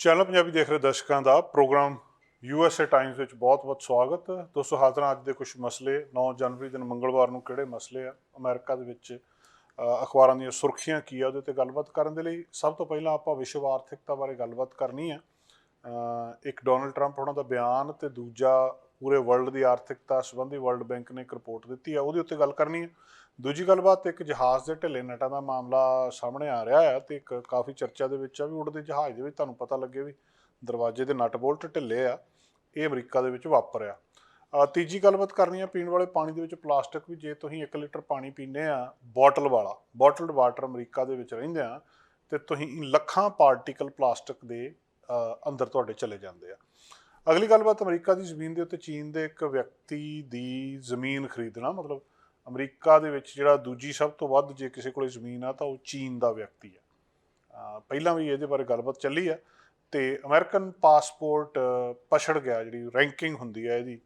Channel Punjabi ਦੇਖ ਰਹੇ ਦਰਸ਼ਕਾਂ ਦਾ ਪ੍ਰੋਗਰਾਮ ਯੂਐਸਏ ਟਾਈਮਸ ਵਿੱਚ ਬਹੁਤ-ਬਹੁਤ ਸਵਾਗਤ। ਦੋਸਤੋ ਹਾਜ਼ਰ ਹਾਂ ਅੱਜ ਦੇ ਕੁਝ ਮਸਲੇ 9 ਜਨਵਰੀ ਦਿਨ ਮੰਗਲਵਾਰ ਨੂੰ ਕਿਹੜੇ ਮਸਲੇ ਆ, ਅਮਰੀਕਾ ਦੇ ਵਿੱਚ ਅਖਬਾਰਾਂ ਦੀਆਂ ਸੁਰਖੀਆਂ ਕੀ ਆ, ਉਹਦੇ ਤੇ ਗੱਲਬਾਤ ਕਰਨ ਦੇ ਲਈ ਸਭ ਤੋਂ ਪਹਿਲਾਂ ਆਪਾਂ ਵਿਸ਼ਵ ਆਰਥਿਕਤਾ ਬਾਰੇ ਗੱਲਬਾਤ ਕਰਨੀ ਆ। ਇੱਕ ਡੋਨਲਡ ਟਰੰਪ ਉਹਨਾਂ ਦਾ ਬਿਆਨ ਤੇ ਦੂਜਾ ਪੂਰੇ ਵਰਲਡ ਦੀ ਆਰਥਿਕਤਾ ਸੰਬੰਧੀ ਵਰਲਡ ਬੈਂਕ ਨੇ ਇੱਕ ਰਿਪੋਰਟ ਦਿੱਤੀ ਆ, ਉਹਦੇ ਉੱਤੇ ਗੱਲ ਕਰਨੀ ਹੈ ਦੂਜੀ ਗੱਲਬਾਤ, ਇੱਕ ਜਹਾਜ਼ ਦੇ ਢਿੱਲੇ ਨਟਾਂ ਦਾ ਮਾਮਲਾ ਸਾਹਮਣੇ ਆ ਰਿਹਾ ਹੈ ਤੇ ਇੱਕ ਕਾਫੀ ਚਰਚਾ ਦੇ ਵਿੱਚ ਆ ਵੀ ਉੜਦੇ ਜਹਾਜ਼ ਦੇ ਵਿੱਚ ਤੁਹਾਨੂੰ ਪਤਾ ਲੱਗੇ ਵੀ ਦਰਵਾਜ਼ੇ ਦੇ ਨਟ ਬੋਲਟ ਢਿੱਲੇ ਆ, ਇਹ ਅਮਰੀਕਾ ਦੇ ਵਿੱਚ ਵਾਪਰਿਆ। ਤੀਜੀ ਗੱਲਬਾਤ ਕਰਨੀ ਆ, ਪੀਣ ਵਾਲੇ ਪਾਣੀ ਦੇ ਵਿੱਚ ਪਲਾਸਟਿਕ ਵੀ, ਜੇ ਤੁਸੀਂ 1 ਲੀਟਰ ਪਾਣੀ ਪੀਂਦੇ ਆ, ਬੋਟਲ ਵਾਲਾ, ਬੋਟਲਡ ਵਾਟਰ ਅਮਰੀਕਾ ਦੇ ਵਿੱਚ ਰਹਿੰਦੇ ਆ, ਤੇ ਤੁਸੀਂ ਲੱਖਾਂ ਪਾਰਟੀਕਲ ਪਲਾਸਟਿਕ ਦੇ ਅੰਦਰ ਤੁਹਾਡੇ ਚਲੇ ਜਾਂਦੇ ਆ। ਅਗਲੀ ਗੱਲਬਾਤ, ਅਮਰੀਕਾ ਦੀ ਜ਼ਮੀਨ ਦੇ ਉੱਤੇ ਚੀਨ ਦੇ ਇੱਕ ਵਿਅਕਤੀ ਦੀ ਜ਼ਮੀਨ ਖਰੀਦਣਾ, ਮਤਲਬ ਅਮਰੀਕਾ ਦੇ ਵਿੱਚ ਜਿਹੜਾ ਦੂਜੀ ਸਭ ਤੋਂ ਵੱਧ ਜੇ ਕਿਸੇ ਕੋਲੇ ਜ਼ਮੀਨ ਆ ਤਾਂ ਉਹ ਚੀਨ ਦਾ ਵਿਅਕਤੀ ਆ ਪਹਿਲਾਂ ਵੀ ਇਹਦੇ ਬਾਰੇ ਗੱਲਬਾਤ ਚੱਲੀ ਆ ਤੇ ਅਮਰੀਕਨ ਪਾਸਪੋਰਟ ਪਛੜ ਗਿਆ, ਜਿਹੜੀ ਰੈਂਕਿੰਗ ਹੁੰਦੀ ਆ ਇਹਦੀ,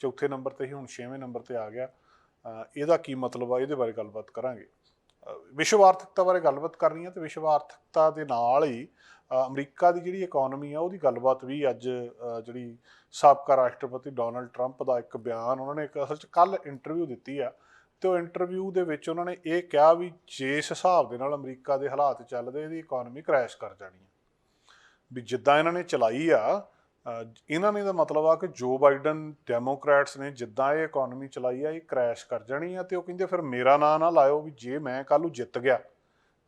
ਚੌਥੇ ਨੰਬਰ ਤੇ ਹੀ ਹੁਣ 6ਵੇਂ ਨੰਬਰ ਤੇ ਆ ਗਿਆ। ਇਹਦਾ ਕੀ ਮਤਲਬ ਆ, ਇਹਦੇ ਬਾਰੇ ਗੱਲਬਾਤ ਕਰਾਂਗੇ। ਵਿਸ਼ਵ ਆਰਥਿਕਤਾ ਬਾਰੇ ਗੱਲਬਾਤ ਕਰਨੀ ਹੈ ਤੇ ਵਿਸ਼ਵ ਆਰਥਿਕਤਾ ਦੇ ਨਾਲ ਹੀ ਅਮਰੀਕਾ ਦੀ ਜਿਹੜੀ ਇਕਨੋਮੀ ਆ ਉਹਦੀ ਗੱਲਬਾਤ ਵੀ ਅੱਜ ਜਿਹੜੀ ਸਾਬਕਾ ਰਾਸ਼ਟਰਪਤੀ ਡੋਨਲਡ ਟਰੰਪ ਦਾ ਇੱਕ ਬਿਆਨ, ਉਹਨਾਂ ਨੇ ਇੱਕ ਅਸਲ 'ਚ ਕੱਲ ਇੰਟਰਵਿਊ ਦਿੱਤੀ ਆ। ਤੇ ਉਹ ਇੰਟਰਵਿਊ ਦੇ ਵਿੱਚ ਉਹਨਾਂ ਨੇ ਇਹ ਕਿਹਾ ਵੀ ਜਿਸ ਹਿਸਾਬ ਦੇ ਨਾਲ ਅਮਰੀਕਾ ਦੇ ਹਾਲਾਤ ਚੱਲਦੇ ਇਹਦੀ ਇਕਨੋਮੀ ਕ੍ਰੈਸ਼ ਕਰ ਜਾਣੀ ਹੈ। ਵੀ ਜਿੱਦਾਂ ਇਹਨਾਂ ਨੇ ਚਲਾਈ ਆ ਇਹਨਾਂ ਨੇ ਦਾ ਮਤਲਬ ਆ ਕਿ ਜੋ ਬਾਈਡਨ ਡੈਮੋਕ੍ਰੈਟਸ ਨੇ ਜਿੱਦਾਂ ਇਹ ਇਕਨੋਮੀ ਚਲਾਈ ਆ, ਇਹ ਕ੍ਰੈਸ਼ ਕਰ ਜਾਣੀ ਆ ਤੇ ਉਹ ਕਹਿੰਦੇ ਫਿਰ ਮੇਰਾ ਨਾਂ ਨਾ ਲਾਇਓ ਵੀ ਜੇ ਮੈਂ ਕੱਲ ਨੂੰ ਜਿੱਤ ਗਿਆ,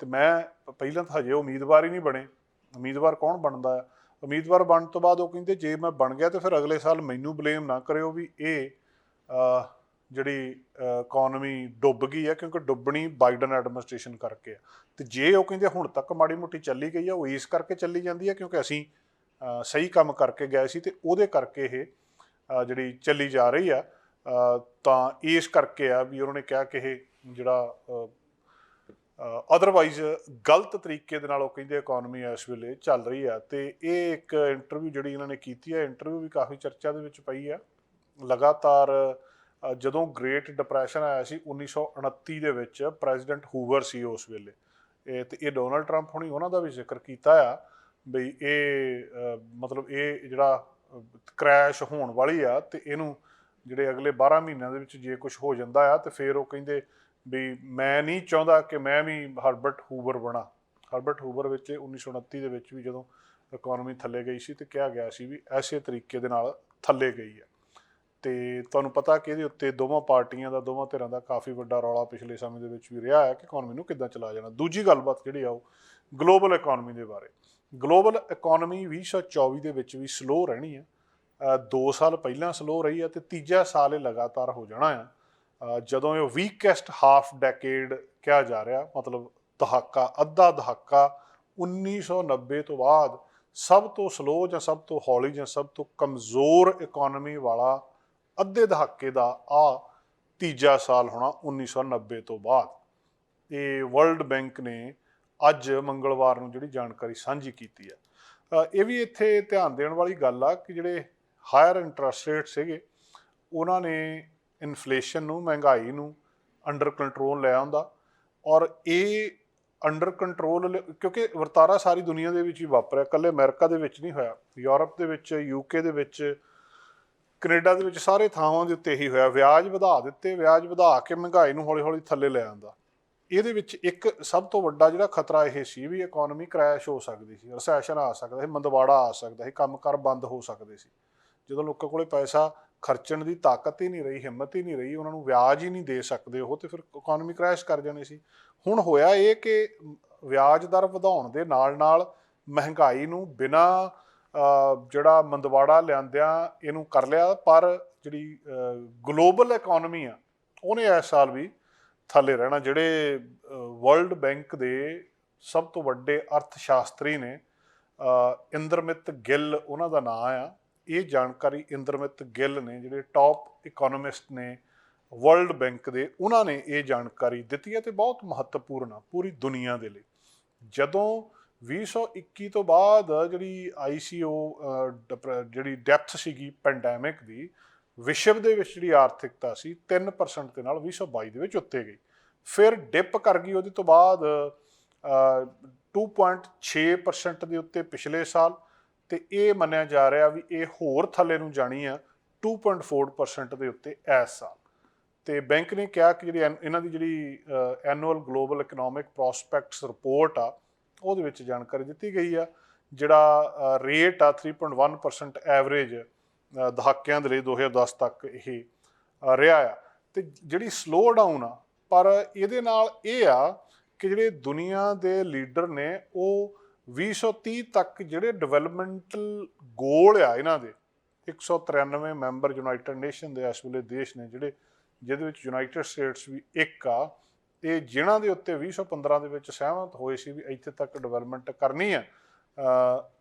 ਤੇ ਮੈਂ ਪਹਿਲਾਂ ਤਾਂ ਹਜੇ ਉਮੀਦਵਾਰ ਹੀ ਨਹੀਂ ਬਣੇ। ਉਮੀਦਵਾਰ ਕੌਣ ਬਣਦਾ ਆ? ਉਮੀਦਵਾਰ ਬਣਨ ਤੋਂ ਬਾਅਦ ਉਹ ਕਹਿੰਦੇ ਜੇ ਮੈਂ ਬਣ ਗਿਆ ਤੇ ਫਿਰ ਅਗਲੇ ਸਾਲ ਮੈਨੂੰ ਬਲੇਮ ਨਾ ਕਰਿਓ ਵੀ ਇਹ ਜਿਹੜੀ ਇਕਨੋਮੀ ਡੁੱਬ ਗਈ ਹੈ ਕਿਉਂਕਿ ਡੁੱਬਣੀ ਬਾਈਡਨ ਐਡਮਿਨਿਸਟ੍ਰੇਸ਼ਨ ਕਰਕੇ ਆ। ਤੇ ਜੇ ਉਹ ਕਹਿੰਦੇ ਹੁਣ ਤੱਕ ਮਾੜੀ ਮੋਟੀ ਚੱਲੀ ਗਈ ਆ, ਉਹ ਇਸ ਕਰਕੇ ਚੱਲੀ ਜਾਂਦੀ ਹੈ ਕਿਉਂਕਿ ਅਸੀਂ ਸਹੀ ਕੰਮ ਕਰਕੇ ਗਏ ਸੀ ਤੇ ਉਹਦੇ ਕਰਕੇ ਇਹ ਜਿਹੜੀ ਚੱਲੀ ਜਾ ਰਹੀ ਆ ਤਾਂ ਇਸ ਕਰਕੇ ਆ ਵੀ ਉਹਨਾਂ ਨੇ ਕਿਹਾ ਕਿ ਇਹ ਜਿਹੜਾ ਅਦਰਵਾਈਜ਼ ਗਲਤ ਤਰੀਕੇ ਦੇ ਨਾਲ ਉਹ ਕਹਿੰਦੇ ਇਕਨੋਮੀ ਇਸ ਵੇਲੇ ਚੱਲ ਰਹੀ ਆ। ਤੇ ਇਹ ਇੱਕ ਇੰਟਰਵਿਊ ਜਿਹੜੀ ਇਹਨਾਂ ਨੇ ਕੀਤੀ ਆ ਇੰਟਰਵਿਊ ਵੀ ਕਾਫੀ ਚਰਚਾ ਦੇ ਵਿੱਚ ਪਈ ਆ। ਲਗਾਤਾਰ ਜਦੋਂ ਗ੍ਰੇਟ ਡਿਪਰੈਸ਼ਨ ਆਇਆ ਸੀ 1929 ਦੇ ਵਿੱਚ ਪ੍ਰੈਜ਼ੀਡੈਂਟ ਹੂਵਰ ਸੀ ਉਸ ਵੇਲੇ। ਇਹ ਤੇ ਇਹ ਡੋਨਲਡ ਟਰੰਪ ਹੁਣੀ ਉਹਨਾਂ ਦਾ ਵੀ ਜ਼ਿਕਰ ਕੀਤਾ ਆ ਬਈ ਇਹ ਮਤਲਬ ਇਹ ਜਿਹੜਾ ਕ੍ਰੈਸ਼ ਹੋਣ ਵਾਲੀ ਆ ਤੇ ਇਹਨੂੰ ਜਿਹੜੇ ਅਗਲੇ 12 ਮਹੀਨਿਆਂ ਦੇ ਵਿੱਚ ਜੇ ਕੁਝ ਹੋ ਜਾਂਦਾ ਆ ਤੇ ਫਿਰ ਉਹ ਕਹਿੰਦੇ ਵੀ ਮੈਂ ਨਹੀਂ ਚਾਹੁੰਦਾ ਕਿ ਮੈਂ ਵੀ ਹਰਬਰਟ ਹੂਵਰ ਬਣਾ। ਹਰਬਰਟ ਹੂਵਰ ਵਿੱਚ 1929 ਦੇ ਵਿੱਚ ਵੀ ਜਦੋਂ ਇਕਨੋਮੀ ਥੱਲੇ ਗਈ ਸੀ ਤੇ ਕਿਹਾ ਗਿਆ ਸੀ ਵੀ ਐਸੇ ਤਰੀਕੇ ਦੇ ਨਾਲ ਥੱਲੇ ਗਈ ਹੈ ਤੇ ਤੁਹਾਨੂੰ ਪਤਾ ਕਿ ਇਹਦੇ ਉੱਤੇ ਦੋਵਾਂ ਪਾਰਟੀਆਂ ਦਾ, ਦੋਵਾਂ ਧਿਰਾਂ ਦਾ ਕਾਫੀ ਵੱਡਾ ਰੌਲਾ ਪਿਛਲੇ ਸਮੇਂ ਦੇ ਵਿੱਚ ਵੀ ਰਿਹਾ ਹੈ ਕਿ ਇਕਨੋਮੀ ਨੂੰ ਕਿੱਦਾਂ ਚਲਾਇਆ ਜਾਣਾ। ਦੂਜੀ ਗੱਲਬਾਤ ਜਿਹੜੀ ਆ ਉਹ ਗਲੋਬਲ ਇਕਨੋਮੀ ਦੇ ਬਾਰੇ। ਗਲੋਬਲ ਇਕਨੋਮੀ 2024 ਦੇ ਵਿੱਚ ਵੀ ਸਲੋ ਰਹਿਣੀ ਹੈ। 2 ਸਾਲ ਪਹਿਲਾਂ ਸਲੋ ਰਹੀ ਹੈ ਤੇ ਤੀਜਾ ਸਾਲ ਇਹ ਲਗਾਤਾਰ ਹੋ ਜਾਣਾ ਆ ਜਦੋਂ ਇਹ ਵੀਕੈਸਟ ਹਾਫ ਡੈਕੇਡ ਕਿਹਾ ਜਾ ਰਿਹਾ, ਮਤਲਬ ਦਹਾਕਾ, ਅੱਧਾ ਦਹਾਕਾ 1990 ਤੋਂ ਬਾਅਦ ਸਭ ਤੋਂ ਸਲੋ ਜਾਂ ਸਭ ਤੋਂ ਹੌਲੀ ਜਾਂ ਸਭ ਤੋਂ ਕਮਜ਼ੋਰ ਇਕਨੋਮੀ ਵਾਲਾ ਅੱਧੇ ਦਹਾਕੇ ਦਾ ਆ ਤੀਜਾ ਸਾਲ ਹੋਣਾ 1990 ਤੋਂ ਬਾਅਦ। ਇਹ ਵਰਲਡ ਬੈਂਕ ਨੇ ਅੱਜ ਮੰਗਲਵਾਰ ਨੂੰ ਜਿਹੜੀ ਜਾਣਕਾਰੀ ਸਾਂਝੀ ਕੀਤੀ ਹੈ। ਇਹ ਵੀ ਇੱਥੇ ਧਿਆਨ ਦੇਣ ਵਾਲੀ ਗੱਲ ਆ ਕਿ ਜਿਹੜੇ ਹਾਇਰ ਇੰਟਰਸਟ ਰੇਟ ਸੀਗੇ, ਉਹਨਾਂ ਨੇ ਇਨਫਲੇਸ਼ਨ ਨੂੰ, ਮਹਿੰਗਾਈ ਨੂੰ ਅੰਡਰ ਕੰਟਰੋਲ ਲਿਆ ਹੁੰਦਾ ਔਰ ਇਹ ਅੰਡਰ ਕੰਟਰੋਲ ਕਿਉਂਕਿ ਵਰਤਾਰਾ ਸਾਰੀ ਦੁਨੀਆ ਦੇ ਵਿੱਚ ਹੀ ਵਾਪਰਿਆ, ਇਕੱਲੇ ਅਮਰੀਕਾ ਦੇ ਵਿੱਚ ਨਹੀਂ ਹੋਇਆ, ਯੂਰਪ ਦੇ ਵਿੱਚ ਯੂਕੇ ਦੇ ਵਿੱਚ ਕੈਨੇਡਾ ਦੇ ਵਿੱਚ ਸਾਰੇ ਥਾਵਾਂ ਦੇ ਉੱਤੇ ਹੀ ਹੋਇਆ, ਵਿਆਜ ਵਧਾ ਦਿੱਤੇ, ਵਿਆਜ ਵਧਾ ਕੇ ਮਹਿੰਗਾਈ ਨੂੰ ਹੌਲੀ-ਹੌਲੀ ਥੱਲੇ ਲੈ ਆਂਦਾ। ਇਹਦੇ ਵਿੱਚ ਇੱਕ ਸਭ ਤੋਂ ਵੱਡਾ ਜਿਹੜਾ ਖਤਰਾ ਇਹ ਸੀ ਵੀ ਇਕਨੋਮੀ ਕ੍ਰੈਸ਼ ਹੋ ਸਕਦੀ ਸੀ ਰੈਸੈਸ਼ਨ ਆ ਸਕਦਾ ਸੀ, ਮੰਦਵਾੜਾ ਆ ਸਕਦਾ ਸੀ, ਕੰਮਕਾਰ ਬੰਦ ਹੋ ਸਕਦੇ ਸੀ। ਜਦੋਂ ਲੋਕਾਂ ਕੋਲੇ ਪੈਸਾ ਖਰਚਣ ਦੀ ਤਾਕਤ ਹੀ ਨਹੀਂ ਰਹੀ, ਹਿੰਮਤ ਹੀ ਨਹੀਂ ਰਹੀ, ਉਹਨਾਂ ਨੂੰ ਵਿਆਜ ਹੀ ਨਹੀਂ ਦੇ ਸਕਦੇ ਉਹ ਤੇ ਫਿਰ ਇਕਨੋਮੀ ਕ੍ਰੈਸ਼ ਕਰ ਜਾਣੀ ਸੀ। ਹੁਣ ਹੋਇਆ ਇਹ ਕਿ ਵਿਆਜ ਦਰ ਵਧਾਉਣ ਦੇ ਨਾਲ ਨਾਲ ਮਹਿੰਗਾਈ ਨੂੰ ਬਿਨਾਂ ਜਿਹੜਾ ਮੰਦਵਾੜਾ ਲਿਆਂਦਿਆਂ ਇਹਨੂੰ ਕਰ ਲਿਆ, ਪਰ ਜਿਹੜੀ ਗਲੋਬਲ ਇਕਨੋਮੀ ਆ, ਉਹਨੇ ਇਸ ਸਾਲ ਵੀ ਥੱਲੇ ਰਹਿਣਾ। ਜਿਹੜੇ ਵਰਲਡ ਬੈਂਕ ਦੇ ਸਭ ਤੋਂ ਵੱਡੇ ਅਰਥ ਸ਼ਾਸਤਰੀ ਨੇ ਇੰਦਰਮਿਤ ਗਿੱਲ ਉਹਨਾਂ ਦਾ ਨਾਮ ਆ। ਇਹ ਜਾਣਕਾਰੀ ਇੰਦਰਮਿਤ ਗਿੱਲ ਨੇ, ਜਿਹੜੇ ਟਾਪ ਇਕਨੋਮਿਸਟ ਨੇ ਵਰਲਡ ਬੈਂਕ ਦੇ, ਉਹਨਾਂ ਨੇ ਇਹ ਜਾਣਕਾਰੀ ਦਿੱਤੀ ਹੈ ਤੇ ਬਹੁਤ ਮਹੱਤਵਪੂਰਨ ਆ ਪੂਰੀ ਦੁਨੀਆ ਦੇ ਲਈ। ਜਦੋਂ 2021 ਤੋਂ ਬਾਅਦ ਜਿਹੜੀ ਆਈਸੀਓ ਜਿਹੜੀ ਡੈਪਥ ਸੀਗੀ ਪੈਂਡੈਮਿਕ ਦੀ ਵਿਸ਼ਵ ਦੇ ਵਿੱਚ ਜਿਹੜੀ ਆਰਥਿਕਤਾ ਸੀ 3% ਦੇ ਨਾਲ 2022 ਦੇ ਵਿੱਚ ਉੱਤੇ ਗਈ। ਫਿਰ ਡਿਪ ਕਰ ਗਈ ਉਹਦੇ ਤੋਂ ਬਾਅਦ ਅ, 2.6% ਦੇ ਉੱਤੇ ਪਿਛਲੇ ਸਾਲ ਤੇ ਇਹ ਮੰਨਿਆ ਜਾ ਰਿਹਾ ਵੀ ਇਹ ਹੋਰ ਥੱਲੇ ਨੂੰ ਜਾਣੀ ਆ 2.4% ਦੇ ਉੱਤੇ ਇਸ ਸਾਲ। ਤੇ ਬੈਂਕ ਨੇ ਕਿਹਾ ਕਿ ਜਿਹੜੀ ਐਨ- ਇਹਨਾਂ ਦੀ ਜਿਹੜੀ annual global economic prospects report ਆ ਉਹਦੇ ਵਿੱਚ ਜਾਣਕਾਰੀ ਦਿੱਤੀ ਗਈ ਆ, ਜਿਹੜਾ ਰੇਟ ਆ 3.1% ਐਵਰੇਜ ਦਹਾਕਿਆਂ ਦੇ ਲਈ 2010 ਤੱਕ ਇਹ ਰਿਹਾ ਆ। ਤੇ ਜਿਹੜੀ ਸਲੋ ਡਾਊਨ ਆ, ਪਰ ਇਹਦੇ ਨਾਲ ਇਹ ਆ ਕਿ ਜਿਹੜੇ ਦੁਨੀਆ ਦੇ ਲੀਡਰ ਨੇ, ਉਹ 2030 ਤੱਕ ਜਿਹੜੇ ਡਿਵੈਲਪਮੈਂਟਲ ਗੋਲ ਆ ਇਹਨਾਂ ਦੇ 193 ਮੈਂਬਰ ਯੂਨਾਈਟਿਡ ਨੇਸ਼ਨ ਦੇ ਇਸ ਵੇਲੇ ਦੇਸ਼ ਨੇ ਜਿਹੜੇ, ਜਿਹਦੇ ਵਿੱਚ ਯੂਨਾਈਟਿਡ ਸਟੇਟਸ ਵੀ ਇੱਕ ਆ ਇਹ ਜਿਨ੍ਹਾਂ ਦੇ ਉੱਤੇ 2015 ਦੇ ਵਿੱਚ ਸਹਿਮਤ ਹੋਏ ਸੀ ਵੀ ਇੱਥੇ ਤੱਕ ਡਿਵੈਲਪਮੈਂਟ ਕਰਨੀ ਹੈ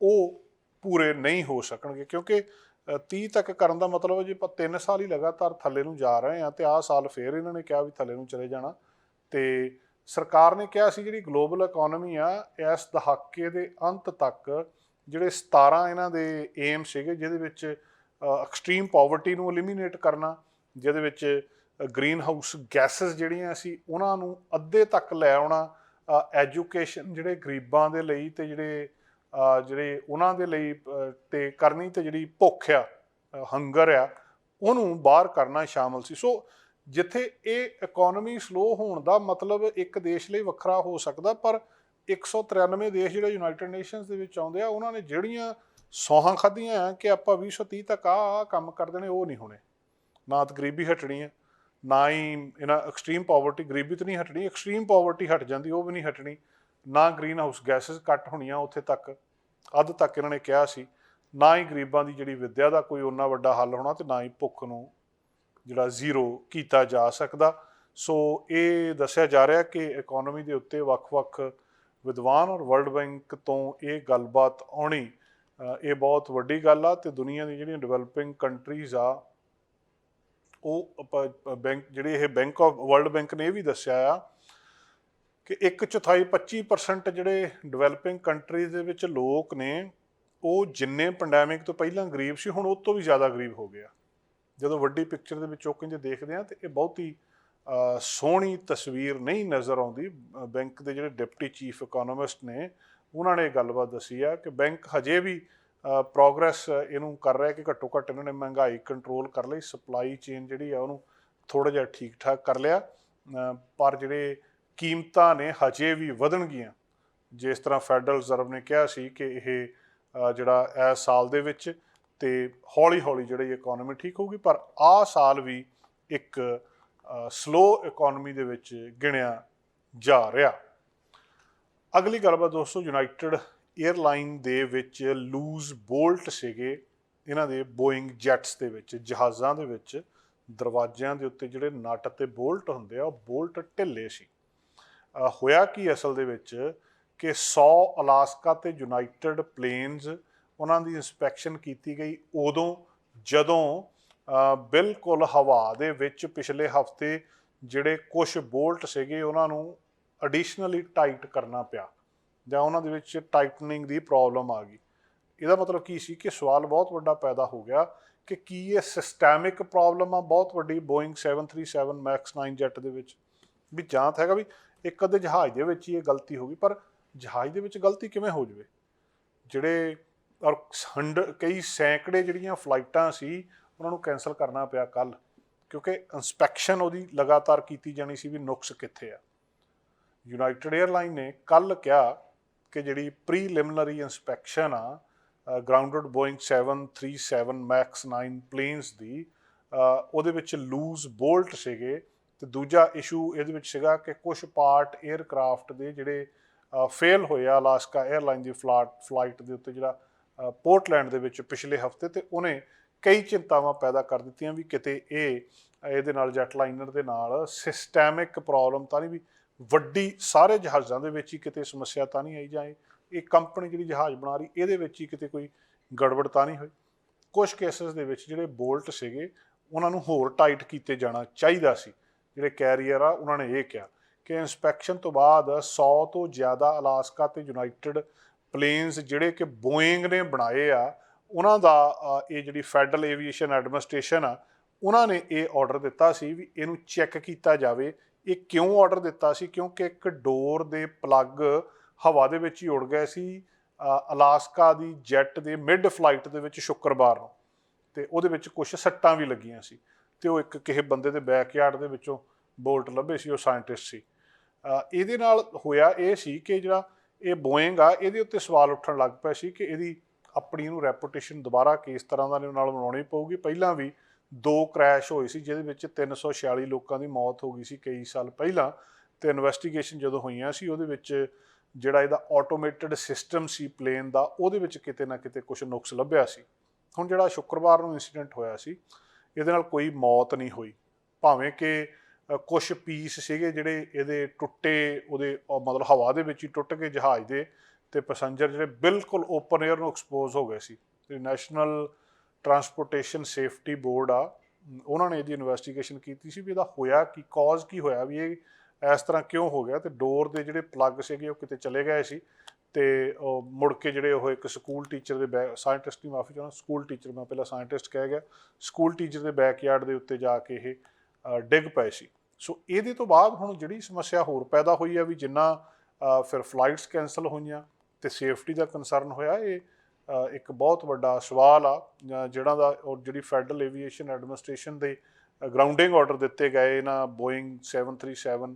ਉਹ ਪੂਰੇ ਨਹੀਂ ਹੋ ਸਕਣਗੇ ਕਿਉਂਕਿ ਅ, 30 ਤੱਕ ਕਰਨ ਦਾ ਮਤਲਬ ਹੈ ਜੇ ਆਪਾਂ 3 ਸਾਲ ਹੀ ਲਗਾਤਾਰ ਥੱਲੇ ਨੂੰ ਜਾ ਰਹੇ ਆ ਤੇ ਆਹ ਸਾਲ ਫੇਰ ਇਹਨਾਂ ਨੇ ਕਿਹਾ ਵੀ ਥੱਲੇ ਨੂੰ ਚਲੇ ਜਾਣਾ। ਤੇ ਸਰਕਾਰ ਨੇ ਕਿਹਾ ਸੀ ਜਿਹੜੀ ਗਲੋਬਲ ਇਕਨੋਮੀ ਆ ਇਸ ਦਹਾਕੇ ਦੇ ਅੰਤ ਤੱਕ ਜਿਹੜੇ 17 ਇਹਨਾਂ ਦੇ ਏਮ ਸੀਗੇ ਜਿਹਦੇ ਵਿੱਚ ਐਕਸਟ੍ਰੀਮ ਪਾਵਰਟੀ ਨੂੰ ਐਲੀਮੀਨੇਟ ਕਰਨਾ ਜਿਹਦੇ ਵਿੱਚ ਗ੍ਰੀਨ ਹਾਊਸ ਗੈਸਸ ਜਿਹੜੀਆਂ ਸੀ ਉਹਨਾਂ ਨੂੰ ਅੱਧੇ ਤੱਕ ਲੈ ਆਉਣਾ ਐਜੂਕੇਸ਼ਨ ਜਿਹੜੇ ਗਰੀਬਾਂ ਦੇ ਲਈ ਤੇ ਜਿਹੜੇ ਜਿਹੜੇ ਉਹਨਾਂ ਦੇ ਲਈ ਅ, ਤੇ ਕਰਨੀ ਤੇ ਜਿਹੜੀ ਭੁੱਖ ਆ ਹੰਗਰ ਆ ਉਹਨੂੰ ਬਾਹਰ ਕਰਨਾ ਸ਼ਾਮਲ ਸੀ। ਸੋ ਜਿੱਥੇ ਇਹ ਇਕਨੋਮੀ ਸਲੋ ਹੋਣ ਦਾ ਮਤਲਬ ਇੱਕ ਦੇਸ਼ ਲਈ ਵੱਖਰਾ ਹੋ ਸਕਦਾ ਪਰ 193 ਦੇਸ਼ ਜਿਹੜੇ ਯੂਨਾਈਟਿਡ ਨੇਸ਼ਨਸ ਦੇ ਵਿੱਚ ਆਉਂਦੇ ਆ ਉਹਨਾਂ ਨੇ ਜਿਹੜੀਆਂ ਸੌਹਾਂ ਖਾਧੀਆਂ ਆ ਕਿ ਆਪਾਂ 2030 ਤੱਕ ਆ ਆਹ ਕੰਮ ਕਰ ਦੇਣੇ ਉਹ ਨਹੀਂ ਹੋਣੇ। ਨਾ ਤਾਂ ਗਰੀਬੀ ਹਟਣੀ ਹੈ ਨਾ ਹੀ ਇਹਨਾਂ ਐਕਸਟ੍ਰੀਮ ਪਾਵਰਟੀ ਗਰੀਬੀ ਤਾਂ ਨਹੀਂ ਹਟਣੀ ਐਕਸਟ੍ਰੀਮ ਪਾਵਰਟੀ ਹਟ ਜਾਂਦੀ, ਉਹ ਵੀ ਨਹੀਂ ਹਟਣੀ। ਨਾ ਗ੍ਰੀਨ ਹਾਊਸ ਗੈਸਸ ਕੱਟ ਹੋਣੀਆਂ ਉੱਥੇ ਤੱਕ, ਅੱਧ ਤੱਕ ਇਹਨਾਂ ਨੇ ਕਿਹਾ ਸੀ। ਨਾ ਹੀ ਗਰੀਬਾਂ ਦੀ ਜਿਹੜੀ ਵਿੱਦਿਆ ਦਾ ਕੋਈ ਉਹਨਾਂ ਵੱਡਾ ਹੱਲ ਹੋਣਾ ਤੇ ਨਾ ਹੀ ਭੁੱਖ ਨੂੰ ਜਿਹੜਾ ਜ਼ੀਰੋ ਕੀਤਾ ਜਾ ਸਕਦਾ। ਸੋ ਇਹ ਦੱਸਿਆ ਜਾ ਰਿਹਾ ਕਿ ਇਕਨੋਮੀ ਦੇ ਉੱਤੇ ਵੱਖ-ਵੱਖ ਵਿਦਵਾਨ ਔਰ ਵਰਲਡ ਬੈਂਕ ਤੋਂ ਇਹ ਗੱਲਬਾਤ ਆਉਣੀ ਇਹ ਬਹੁਤ ਵੱਡੀ ਗੱਲ ਆ ਤੇ ਦੁਨੀਆ ਦੀ ਜਿਹੜੀਆਂ ਡਿਵੈਲਪਿੰਗ ਕੰਟਰੀਜ਼ ਆ ਉਹ ਬੈਂਕ ਜਿਹੜੇ ਇਹ ਬੈਂਕ ਆਫ ਵਰਲਡ ਬੈਂਕ ਨੇ ਇਹ ਵੀ ਦੱਸਿਆ ਆ ਕਿ ਇੱਕ ਚੌਥਾਈ 25% ਜਿਹੜੇ ਡਿਵੈਲਪਿੰਗ ਕੰਟਰੀਜ਼ ਦੇ ਵਿੱਚ ਲੋਕ ਨੇ ਉਹ ਜਿੰਨੇ ਪੈਂਡੈਮਿਕ ਤੋਂ ਪਹਿਲਾਂ ਗਰੀਬ ਸੀ ਹੁਣ ਉਹ ਤੋਂ ਵੀ ਜ਼ਿਆਦਾ ਗਰੀਬ ਹੋ ਗਿਆ ਜਦੋਂ ਵੱਡੀ ਪਿਕਚਰ ਦੇ ਵਿੱਚ ਉਹ ਕਹਿੰਦੇ ਦੇਖਦੇ ਆ ਤੇ ਇਹ ਬਹੁਤੀ ਅ, ਸੋਹਣੀ ਤਸਵੀਰ ਨਹੀਂ ਨਜ਼ਰ ਆਉਂਦੀ। ਬੈਂਕ ਦੇ ਜਿਹੜੇ ਡਿਪਟੀ ਚੀਫ ਇਕਨੋਮਿਸਟ ਨੇ ਉਹਨਾਂ ਨੇ ਇਹ ਗੱਲਬਾਤ ਦੱਸੀ ਆ ਕਿ ਬੈਂਕ ਹਜੇ ਵੀ ਪ੍ਰੋਗਰੈਸ ਇਹਨੂੰ ਕਰ ਰਿਹਾ ਕਿ ਘੱਟੋ ਘੱਟ ਇਹਨਾਂ ਨੇ ਮਹਿੰਗਾਈ ਕੰਟਰੋਲ ਕਰ ਲਈ ਸਪਲਾਈ ਚੇਨ ਜਿਹੜੀ ਆ ਉਹਨੂੰ ਥੋੜਾ ਜਿਹਾ ਠੀਕ ਠਾਕ ਕਰ ਲਿਆ। ਪਰ ਜਿਹੜੇ ਕੀਮਤਾਂ ਨੇ ਹਜੇ ਵੀ ਵਧਣਗੀਆਂ, ਜਿਸ ਤਰ੍ਹਾਂ ਫੈਡਰਲ ਰਿਜ਼ਰਵ ਨੇ ਕਿਹਾ ਸੀ ਕਿ ਇਹ ਜਿਹੜਾ ਇਸ ਸਾਲ ਦੇ ਵਿੱਚ ਤੇ ਹੌਲੀ ਹੌਲੀ ਜਿਹੜੀ ਇਕਨੋਮੀ ਠੀਕ ਹੋਊਗੀ, ਪਰ ਆਹ ਸਾਲ ਵੀ ਇੱਕ ਸਲੋ ਇਕਨੋਮੀ ਦੇ ਵਿੱਚ ਗਿਣਿਆ ਜਾ ਰਿਹਾ। ਅਗਲੀ ਗੱਲਬਾਤ ਦੋਸਤੋ ਯੂਨਾਈਟਿਡ 에ਅਰਲਾਈਨ ਦੇ ਵਿੱਚ ਲੂਜ਼ ਬੋਲਟ ਸੀਗੇ, ਇਹਨਾਂ ਦੇ ਬੋਇੰਗ ਜੈਟਸ ਦੇ ਵਿੱਚ, ਜਹਾਜ਼ਾਂ ਦੇ ਵਿੱਚ, ਦਰਵਾਜ਼ਿਆਂ ਦੇ ਉੱਤੇ ਜਿਹੜੇ ਨਟ ਤੇ ਬੋਲਟ ਹੁੰਦੇ ਆ, ਉਹ ਬੋਲਟ ਢਿੱਲੇ ਸੀ। ਹੋਇਆ ਕੀ ਅਸਲ ਦੇ ਵਿੱਚ ਕਿ 100 ਅਲਾਸਕਾ ਤੇ ਯੂਨਾਈਟਿਡ ਪਲੇਨਸ ਉਹਨਾਂ ਦੀ ਇਨਸਪੈਕਸ਼ਨ ਕੀਤੀ ਗਈ ਉਦੋਂ, ਜਦੋਂ ਬਿਲਕੁਲ ਹਵਾ ਦੇ ਵਿੱਚ ਪਿਛਲੇ ਹਫ਼ਤੇ ਜਿਹੜੇ ਕੁਝ ਬੋਲਟ ਸੀਗੇ ਉਹਨਾਂ ਨੂੰ ਐਡੀਸ਼ਨਲੀ ਟਾਈਟ ਕਰਨਾ ਪਿਆ। ਜਾਂ ਉਹਨਾਂ ਦੇ ਵਿੱਚ ਟਾਈਟਨਿੰਗ ਦੀ ਪ੍ਰੋਬਲਮ ਆ ਗਈ। ਇਹਦਾ ਮਤਲਬ ਕੀ ਸੀ ਕਿ ਸਵਾਲ ਬਹੁਤ ਵੱਡਾ ਪੈਦਾ ਹੋ ਗਿਆ ਕਿ ਕੀ ਇਹ ਸਿਸਟੈਮਿਕ ਪ੍ਰੋਬਲਮ ਆ ਬਹੁਤ ਵੱਡੀ ਬੋਇੰਗ 737 ਮੈਕਸ 9 ਜੈਟ ਦੇ ਵਿੱਚ। ਵੀ ਜਾਂ ਤਾਂ ਹੈਗਾ ਵੀ ਇੱਕ ਅੱਧੇ ਜਹਾਜ਼ ਦੇ ਵਿੱਚ ਹੀ ਇਹ ਗਲਤੀ ਹੋ ਗਈ, ਪਰ ਜਹਾਜ਼ ਦੇ ਵਿੱਚ ਗਲਤੀ ਕਿਵੇਂ ਹੋ ਜਵੇ? ਜਿਹੜੇ ਔਰ ਹੰਡ, ਕਈ ਸੈਂਕੜੇ ਜਿਹੜੀਆਂ ਫਲਾਈਟਾਂ ਸੀ, ਉਹਨਾਂ ਨੂੰ ਕੈਨਸਲ ਕਰਨਾ ਪਿਆ ਕੱਲ ਕਿਉਂਕਿ ਇਨਸਪੈਕਸ਼ਨ ਉਹਦੀ ਲਗਾਤਾਰ ਕੀਤੀ ਜਾਣੀ ਸੀ ਵੀ ਨੁਕਸ ਕਿੱਥੇ ਆ। ਯੂਨਾਈਟਿਡ 에ਅਰਲਾਈਨ ਨੇ ਕੱਲ ਕਿਹਾ ਕਿ ਜਿਹੜੀ ਪ੍ਰੀਲਿਮਿਨਰੀ ਇਨਸਪੈਕਸ਼ਨ ਆ ਗਰਾਊਂਡਡ ਬੋਇੰਗ 737 ਮੈਕਸ 9 ਪਲੇਨਸ ਦੀ ਉਹਦੇ ਵਿੱਚ ਲੂਜ਼ ਬੋਲਟ ਸੀਗੇ ਤੇ ਦੂਜਾ ਇਸ਼ੂ ਇਹਦੇ ਵਿੱਚ ਸੀਗਾ ਕਿ ਕੁਝ ਪਾਰਟ 에ਅਰਕ੍ਰਾਫਟ ਦੇ ਜਿਹੜੇ ਫੇਲ ਹੋਏ ਆ ਅਲਾਸਕਾ 에ਅਰਲਾਈਨ ਦੀ ਫਲਾਟ ਫਲਾਈਟ ਦੇ ਉੱਤੇ ਜਿਹੜਾ ਪੋਰਟਲੈਂਡ ਦੇ ਵਿੱਚ ਪਿਛਲੇ ਹਫ਼ਤੇ ਤੇ ਉਹਨੇ ਕਈ ਚਿੰਤਾਵਾਂ ਪੈਦਾ ਕਰ ਦਿੱਤੀਆਂ ਵੀ ਕਿਤੇ ਇਹ, ਇਹਦੇ ਨਾਲ ਜੈਟ ਲਾਈਨਰ ਦੇ ਨਾਲ ਸਿਸਟੈਮਿਕ ਪ੍ਰੋਬਲਮ ਤਾਂ ਨਹੀਂ ਵੀ ਵੱਡੀ ਸਾਰੇ ਜਹਾਜ਼ਾਂ ਦੇ ਵਿੱਚ ਹੀ ਕਿਤੇ ਸਮੱਸਿਆ ਤਾਂ ਨਹੀਂ ਆਈ ਜਾਏ ਇਹ ਕੰਪਨੀ ਜਿਹੜੀ ਜਹਾਜ਼ ਬਣਾ ਰਹੀ, ਇਹਦੇ ਵਿੱਚ ਹੀ ਕਿਤੇ ਕੋਈ ਗੜਬੜ ਤਾਂ ਨਹੀਂ ਹੋਈ? ਕੁਝ ਕੇਸਸ ਦੇ ਵਿੱਚ ਜਿਹੜੇ ਬੋਲਟ ਸੀਗੇ, ਉਹਨਾਂ ਨੂੰ ਹੋਰ ਟਾਈਟ ਕੀਤੇ ਜਾਣਾ ਚਾਹੀਦਾ ਸੀ। ਜਿਹੜੇ ਕੈਰੀਅਰ ਆ, ਉਹਨਾਂ ਨੇ ਇਹ ਕਿਹਾ ਕਿ ਇਨਸਪੈਕਸ਼ਨ ਤੋਂ ਬਾਅਦ 100 ਤੋਂ ਜ਼ਿਆਦਾ ਅਲਾਸਕਾ ਤੇ ਯੂਨਾਈਟਿਡ ਪਲੇਨਸ ਜਿਹੜੇ ਕਿ ਬੋਇੰਗ ਨੇ ਬਣਾਏ ਆ, ਉਹਨਾਂ ਦਾ ਇਹ ਜਿਹੜੀ ਫੈਡਰਲ ਏਵੀਏਸ਼ਨ ਐਡਮਿਨਿਸਟ੍ਰੇਸ਼ਨ ਆ, ਉਹਨਾਂ ਨੇ ਇਹ ਆਰਡਰ ਦਿੱਤਾ ਸੀ ਵੀ ਇਹਨੂੰ ਚੈੱਕ ਕੀਤਾ ਜਾਵੇ ਇਹ ਕਿਉਂ ਆਰਡਰ ਦਿੱਤਾ ਸੀ? ਕਿਉਂਕਿ ਇੱਕ ਡੋਰ ਦੇ ਪਲੱਗ ਹਵਾ ਦੇ ਵਿੱਚ ਹੀ ਉੜ ਗਏ ਸੀ ਅਲਾਸਕਾ ਦੀ ਜੈਟ ਦੇ ਮਿਡ ਫਲਾਈਟ ਦੇ ਵਿੱਚ ਸ਼ੁੱਕਰਵਾਰ ਨੂੰ ਤੇ ਉਹਦੇ ਵਿੱਚ ਕੁਝ ਸੱਟਾਂ ਵੀ ਲੱਗੀਆਂ ਸੀ ਤੇ ਉਹ ਇੱਕ ਕਿਸੇ ਬੰਦੇ ਦੇ ਬੈਕਯਾਰਡ ਦੇ ਵਿੱਚੋਂ ਬੋਲਟ ਲੱਭੇ ਸੀ, ਉਹ ਸਾਇੰਟਿਸਟ ਸੀ। ਇਹਦੇ ਨਾਲ ਹੋਇਆ ਇਹ ਸੀ ਕਿ ਜਿਹੜਾ ਇਹ ਬੋਇੰਗ ਆ, ਇਹਦੇ ਉੱਤੇ ਸਵਾਲ ਉੱਠਣ ਲੱਗ ਪਿਆ ਸੀ ਕਿ ਇਹਦੀ ਆਪਣੀ ਨੂੰ ਰੈਪੂਟੇਸ਼ਨ ਦੁਬਾਰਾ ਕਿਸ ਤਰ੍ਹਾਂ ਦਾ ਨਾਲ ਬਣਾਉਣੀ ਪਊਗੀ। ਪਹਿਲਾਂ ਵੀ ਦੋ ਕ੍ਰੈਸ਼ ਹੋਏ ਸੀ, ਜਿਹਦੇ ਵਿੱਚ 346 ਲੋਕਾਂ ਦੀ ਮੌਤ ਹੋ ਗਈ ਸੀ ਕਈ ਸਾਲ ਪਹਿਲਾਂ ਤੇ ਇਨਵੈਸਟੀਗੇਸ਼ਨ ਜਦੋਂ ਹੋਈਆਂ ਸੀ, ਉਹਦੇ ਵਿੱਚ ਜਿਹੜਾ ਇਹਦਾ ਆਟੋਮੇਟਿਡ ਸਿਸਟਮ ਸੀ ਪਲੇਨ ਦਾ, ਉਹਦੇ ਵਿੱਚ ਕਿਤੇ ਨਾ ਕਿਤੇ ਕੁਝ ਨੁਕਸ ਲੱਭਿਆ ਸੀ। ਹੁਣ ਜਿਹੜਾ ਸ਼ੁੱਕਰਵਾਰ ਨੂੰ ਇਨਸੀਡੈਂਟ ਹੋਇਆ ਸੀ, ਇਹਦੇ ਨਾਲ ਕੋਈ ਮੌਤ ਨਹੀਂ ਹੋਈ। ਭਾਵੇਂ ਕਿ ਕੁਝ ਪੀਸ ਸੀਗੇ ਜਿਹੜੇ ਇਹਦੇ ਟੁੱਟੇ, ਉਹਦੇ ਮਤਲਬ ਹਵਾ ਦੇ ਵਿੱਚ ਹੀ ਟੁੱਟ ਕੇ ਜਹਾਜ਼ ਦੇ ਤੇ ਪੈਸੇਂਜਰ ਜਿਹੜੇ ਬਿਲਕੁਲ ਓਪਨ 에ਅਰ ਨੂੰ ਐਕਸਪੋਜ਼ ਹੋ ਗਏ ਸੀ। ਤੇ ਨੈਸ਼ਨਲ ਟਰਾਂਸਪੋਰਟੇਸ਼ਨ ਸੇਫਟੀ ਬੋਰਡ ਆ, ਉਹਨਾਂ ਨੇ ਇਹਦੀ ਇਨਵੈਸਟੀਗੇਸ਼ਨ ਕੀਤੀ ਸੀ ਵੀ ਇਹਦਾ ਹੋਇਆ ਕੀ ਕਾਜ਼ ਕੀ ਹੋਇਆ, ਵੀ ਇਹ ਇਸ ਤਰ੍ਹਾਂ ਕਿਉਂ ਹੋ ਗਿਆ ਤੇ ਡੋਰ ਦੇ ਜਿਹੜੇ ਪਲੱਗ ਸੀਗੇ ਉਹ ਕਿਤੇ ਚਲੇ ਗਏ ਸੀ ਤੇ ਮੁੜ ਕੇ ਜਿਹੜੇ ਉਹ ਇੱਕ ਸਕੂਲ ਟੀਚਰ ਦੇ ਬੈਕ ਸਾਇੰਟਿਸਟ ਦੀ ਮਾਫੀ ਚਾਹੁੰਦਾ ਸਕੂਲ ਟੀਚਰ ਮੈਂ ਪਹਿਲਾਂ ਸਾਇੰਟਿਸਟ ਕਹਿ ਗਿਆ ਸਕੂਲ ਟੀਚਰ ਦੇ ਬੈਕਯਾਰਡ ਦੇ ਉੱਤੇ ਜਾ ਕੇ ਇਹ ਡਿੱਗ ਪਏ ਸੀ। ਸੋ ਇਹਦੇ ਤੋਂ ਬਾਅਦ ਹੁਣ ਜਿਹੜੀ ਸਮੱਸਿਆ ਹੋਰ ਪੈਦਾ ਹੋਈ ਆ ਵੀ ਜਿੰਨਾ ਫਿਰ ਫਲਾਈਟਸ ਕੈਨਸਲ ਹੋਈਆਂ ਤੇ ਸੇਫਟੀ ਦਾ ਕੰਸਰਨ ਹੋਇਆ, ਇਹ ਇੱਕ ਬਹੁਤ ਵੱਡਾ ਸਵਾਲ ਆ ਅ, ਜਿਹੜਾ ਦਾ ਉਹ ਜਿਹੜੀ ਫੈਡਰਲ ਏਵੀਏਸ਼ਨ ਐਡਮਿਨਿਸਟ੍ਰੇਸ਼ਨ ਦੇ ਗਰਾਊਂਡਿੰਗ ਆਰਡਰ ਦਿੱਤੇ ਗਏ ਨਾ ਬੋਇੰਗ 737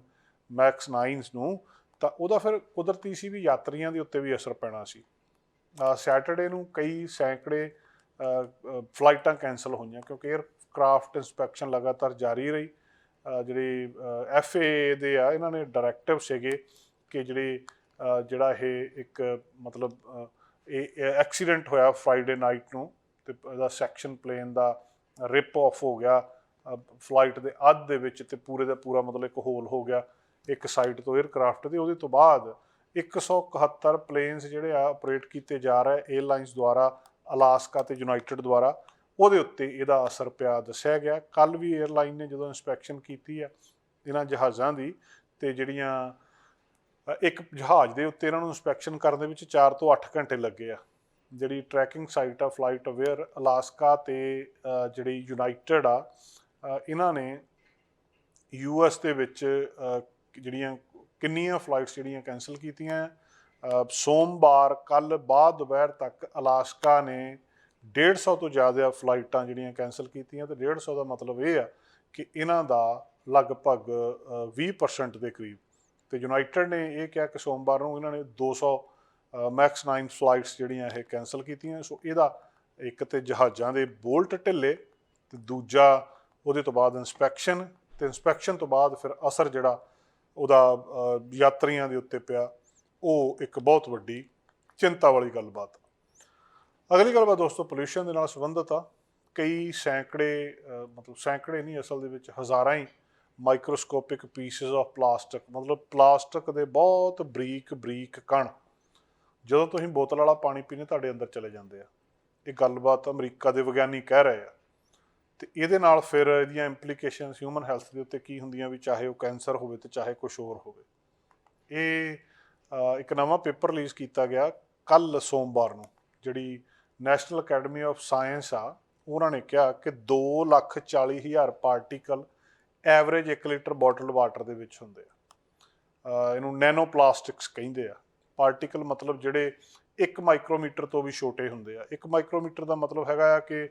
ਮੈਕਸ 9s ਨੂੰ ਤਾਂ ਉਹਦਾ ਫਿਰ ਕੁਦਰਤੀ ਸੀ ਵੀ ਯਾਤਰੀਆਂ ਦੇ ਉੱਤੇ ਵੀ ਅਸਰ ਪੈਣਾ ਸੀ। ਸੈਟਰਡੇ ਨੂੰ ਕਈ ਸੈਂਕੜੇ ਫਲਾਈਟਾਂ ਕੈਨਸਲ ਹੋਈਆਂ ਕਿਉਂਕਿ 에ਅਰਕ੍ਰਾਫਟ ਇਨਸਪੈਕਸ਼ਨ ਲਗਾਤਾਰ ਜਾਰੀ ਰਹੀ। ਅ, ਜਿਹੜੀ ਐਫਏ ਦੇ ਆ ਇਹਨਾਂ ਨੇ ਡਾਇਰੈਕਟਿਵ ਸੀਗੇ ਕਿ ਜਿਹੜੇ ਜਿਹੜਾ ਇਹ ਇੱਕ ਮਤਲਬ ਇਹ ਐਕਸੀਡੈਂਟ ਹੋਇਆ ਫਰਾਈਡੇ ਨਾਈਟ ਨੂੰ ਤੇ ਇਹਦਾ ਸੈਕਸ਼ਨ ਪਲੇਨ ਦਾ ਰਿਪ ਆਫ ਹੋ ਗਿਆ ਫਲਾਈਟ ਦੇ ਅੱਧ ਦੇ ਵਿੱਚ ਤੇ ਪੂਰੇ ਦਾ ਪੂਰਾ ਮਤਲਬ ਇੱਕ ਹੋਲ ਹੋ ਗਿਆ, ਇੱਕ ਸਾਈਡ ਤੋਂ 에ਅਰਕ੍ਰਾਫਟ ਦੇ, ਉਹਦੇ ਤੋਂ ਬਾਅਦ 171 ਪਲੇਨਸ ਜਿਹੜੇ ਆ ਆਪਰੇਟ ਕੀਤੇ ਜਾ ਰਹੇ 에ਅਰਲਾਈਨਸ ਦੁਆਰਾ ਅਲਾਸਕਾ ਤੇ ਯੂਨਾਈਟਿਡ ਦੁਆਰਾ, ਉਹਦੇ ਉੱਤੇ ਇਹਦਾ ਅਸਰ ਪਿਆ ਦੱਸਿਆ ਗਿਆ। ਕੱਲ ਵੀ 에ਅਰਲਾਈਨ ਨੇ ਜਦੋਂ ਇਨਸਪੈਕਸ਼ਨ ਕੀਤੀ ਆ, ਇਹਨਾਂ ਜਹਾਜ਼ਾਂ ਦੀ ਤੇ ਜਿਹੜੀਆਂ ਇੱਕ ਜਹਾਜ਼ ਦੇ ਉੱਤੇ ਇਹਨਾਂ ਨੂੰ ਇਨਸਪੈਕਸ਼ਨ ਕਰਨ ਦੇ ਵਿੱਚ 4 ਤੋਂ 8 ਘੰਟੇ ਲੱਗੇ ਆ। ਜਿਹੜੀ ਟਰੈਕਿੰਗ ਸਾਈਟ ਆ ਫਲਾਈਟ ਅਵੇਅਰ ਅਲਾਸਕਾ ਤੇ ਜਿਹੜੀ ਯੂਨਾਈਟਿਡ ਆ ਇਹਨਾਂ ਨੇ ਯੂਐਸ ਦੇ ਵਿੱਚ ਜਿਹੜੀਆਂ ਕਿੰਨੀਆਂ ਫਲਾਈਟਸ ਜਿਹੜੀਆਂ ਕੈਨਸਲ ਕੀਤੀਆਂ ਸੋਮਵਾਰ ਕੱਲ ਬਾਅਦ ਦੁਪਹਿਰ ਤੱਕ ਅਲਾਸਕਾ ਨੇ 150 ਤੋਂ ਜ਼ਿਆਦਾ ਫਲਾਈਟਾਂ ਜਿਹੜੀਆਂ ਕੈਨਸਲ ਕੀਤੀਆਂ ਤੇ 150 ਦਾ ਮਤਲਬ ਇਹ ਆ ਕਿ ਇਹਨਾਂ ਦਾ ਲਗਭਗ ਅ, 20% ਦੇ ਕਰੀਬ ਤੇ ਯੂਨਾਈਟਿਡ ਨੇ ਇਹ ਕਿਹਾ ਕਿ ਸੋਮਵਾਰ ਨੂੰ ਇਹਨਾਂ ਨੇ 200 ਮੈਕਸ 9 ਫਲਾਈਟਸ ਜਿਹੜੀਆਂ ਇਹ ਕੈਨਸਲ ਕੀਤੀਆਂ, ਸੋ ਇਹਦਾ ਇੱਕ ਤੇ ਜਹਾਜ਼ਾਂ ਦੇ ਬੋਲਟ ਢਿੱਲੇ ਤੇ ਦੂਜਾ ਉਹਦੇ ਤੋਂ ਬਾਅਦ ਇਨਸਪੈਕਸ਼ਨ ਤੇ ਇਨਸਪੈਕਸ਼ਨ ਤੋਂ ਬਾਅਦ ਫਿਰ ਅਸਰ ਜਿਹੜਾ ਉਹਦਾ ਯਾਤਰੀਆਂ ਦੇ ਉੱਤੇ ਪਿਆ, ਉਹ ਇੱਕ ਬਹੁਤ ਵੱਡੀ ਚਿੰਤਾ ਵਾਲੀ ਗੱਲਬਾਤ ਅਗਲੀ ਗੱਲਬਾਤ ਦੋਸਤੋ ਪੋਲੂਸ਼ਨ ਦੇ ਨਾਲ ਸੰਬੰਧਿਤ ਆ। ਕਈ ਸੈਂਕੜੇ ਮਤਲਬ ਸੈਂਕੜੇ ਨਹੀਂ, ਅਸਲ ਦੇ ਵਿੱਚ ਹਜ਼ਾਰਾਂ ਹੀ ਮਾਈਕਰੋਸਕੋਪਿਕ ਪੀਸਸ ਆਫ ਪਲਾਸਟਿਕ ਮਤਲਬ ਪਲਾਸਟਿਕ ਦੇ ਬਹੁਤ ਬਰੀਕ ਬਰੀਕ ਕਣ। ਜਦੋਂ ਤੁਸੀਂ ਬੋਤਲ ਵਾਲਾ ਪਾਣੀ ਪੀਨੇ ਤੁਹਾਡੇ ਅੰਦਰ ਚਲੇ ਜਾਂਦੇ ਆ। ਇਹ ਗੱਲਬਾਤ ਅਮਰੀਕਾ ਦੇ ਵਿਗਿਆਨੀ ਕਹਿ ਰਹੇ ਆ। ਤੇ ਇਹਦੇ ਨਾਲ ਫਿਰ ਇਹਦੀਆਂ ਇੰਪਲੀਕੇਸ਼ਨਸ ਹਿਊਮਨ ਹੈਲਥ ਦੇ ਉੱਤੇ ਕੀ ਹੁੰਦੀਆਂ ਵੀ ਚਾਹੇ ਉਹ ਕੈਂਸਰ ਹੋਵੇ ਤੇ ਚਾਹੇ ਕੁਝ ਹੋਰ ਹੋਵੇ। ਇਹ ਇੱਕ ਨਵਾਂ ਪੇਪਰ ਰਿਲੀਜ਼ ਕੀਤਾ ਗਿਆ ਕੱਲ ਸੋਮਵਾਰ ਨੂੰ, ਜਿਹੜੀ ਨੈਸ਼ਨਲ ਅਕੈਡਮੀ ਆਫ ਸਾਇੰਸ ਆ, ਉਹਨਾਂ ਨੇ ਕਿਹਾ ਕਿ 240000 particle average 1 litre bottle water ਦੇ ਵਿੱਚ ਹੁੰਦੇ ਆ। ਇਹਨੂੰ ਨੈਨੋ ਪਲਾਸਟਿਕਸ ਕਹਿੰਦੇ ਆ। ਪਾਰਟੀਕਲ ਮਤਲਬ ਜਿਹੜੇ 1 ਮਾਈਕਰੋਮੀਟਰ ਤੋਂ ਵੀ ਛੋਟੇ ਹੁੰਦੇ ਆ। 1 ਮਾਈਕਰੋਮੀਟਰ ਦਾ ਮਤਲਬ ਹੈਗਾ ਆ ਕਿ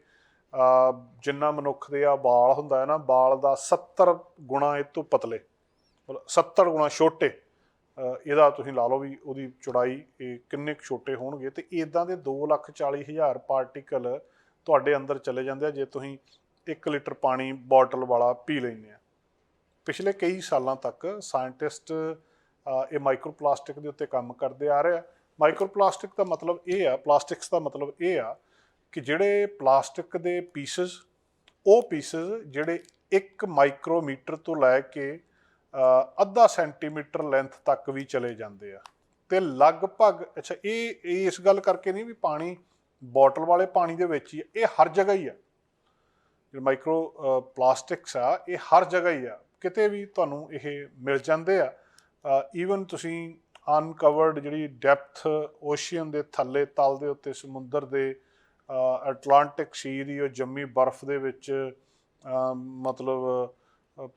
ਜਿੰਨਾ ਮਨੁੱਖ ਦੇ ਆ ਵਾਲ ਹੁੰਦਾ ਹੈ ਨਾ ਵਾਲ ਦਾ 70 ਗੁਣਾ ਇਹ ਤੋਂ ਪਤਲੇ। ਮਤਲਬ 70 ਗੁਣਾ ਛੋਟੇ। ਇਹਦਾ ਤੁਸੀਂ ਲਾ ਲਓ ਵੀ ਉਹਦੀ ਚੌੜਾਈ ਇਹ ਕਿੰਨੇ ਕੁ ਛੋਟੇ ਹੋਣਗੇ ਤੇ ਇਦਾਂ ਦੇ 240000 ਪਾਰਟੀਕਲ ਤੁਹਾਡੇ ਅੰਦਰ ਚਲੇ ਜਾਂਦੇ ਆ, ਜੇ ਤੁਸੀਂ 1 ਲੀਟਰ ਪਾਣੀ ਬੋਟਲ ਵਾਲਾ ਪੀ ਲੈਂਦੇ ਆ। ਪਿਛਲੇ ਕਈ ਸਾਲਾਂ ਤੱਕ ਸਾਇੰਟਿਸਟ ਇਹ ਮਾਈਕਰੋਪਲਾਸਟਿਕ ਦੇ ਉੱਤੇ ਕੰਮ ਕਰਦੇ ਆ ਰਹੇ। ਆ ਮਾਈਕਰੋਪਲਾਸਟਿਕ ਦਾ ਮਤਲਬ ਇਹ ਆ ਪਲਾਸਟਿਕਸ ਦਾ ਮਤਲਬ ਇਹ ਆ ਕਿ ਜਿਹੜੇ ਪਲਾਸਟਿਕ ਦੇ ਪੀਸਸ ਉਹ ਪੀਸਸ ਜਿਹੜੇ 1 ਮਾਈਕਰੋਮੀਟਰ ਤੋਂ ਲੈ ਕੇ ਅੱਧਾ ਸੈਂਟੀਮੀਟਰ ਲੈਂਥ ਤੱਕ ਵੀ ਚਲੇ ਜਾਂਦੇ ਆ। ਤੇ ਲਗਭਗ ਅੱਛਾ ਇਹ ਇਸ ਗੱਲ ਕਰਕੇ ਨਹੀਂ ਵੀ ਪਾਣੀ ਬੋਟਲ ਵਾਲੇ ਪਾਣੀ ਦੇ ਵਿੱਚ ਹੀ ਆ, ਇਹ ਹਰ ਜਗ੍ਹਾ ਹੀ ਆ। ਜਿਹੜੇ ਮਾਈਕਰੋ ਪਲਾਸਟਿਕਸ ਆ ਇਹ ਹਰ ਜਗ੍ਹਾ ਹੀ ਆ। ਕਿਤੇ ਵੀ ਤੁਹਾਨੂੰ ਇਹ ਮਿਲ ਜਾਂਦੇ ਆ। ਈਵਨ ਤੁਸੀਂ ਅਨਕਵਰਡ ਜਿਹੜੀ ਡੈਪਥ ਓਸ਼ੀਅਨ ਦੇ ਥੱਲੇ ਤਲ ਦੇ ਉੱਤੇ, ਸਮੁੰਦਰ ਦੇ ਅਟਲਾਂਟਿਕ ਸੀ ਦੀ ਉਹ ਜੰਮੀ ਬਰਫ਼ ਦੇ ਵਿੱਚ ਮਤਲਬ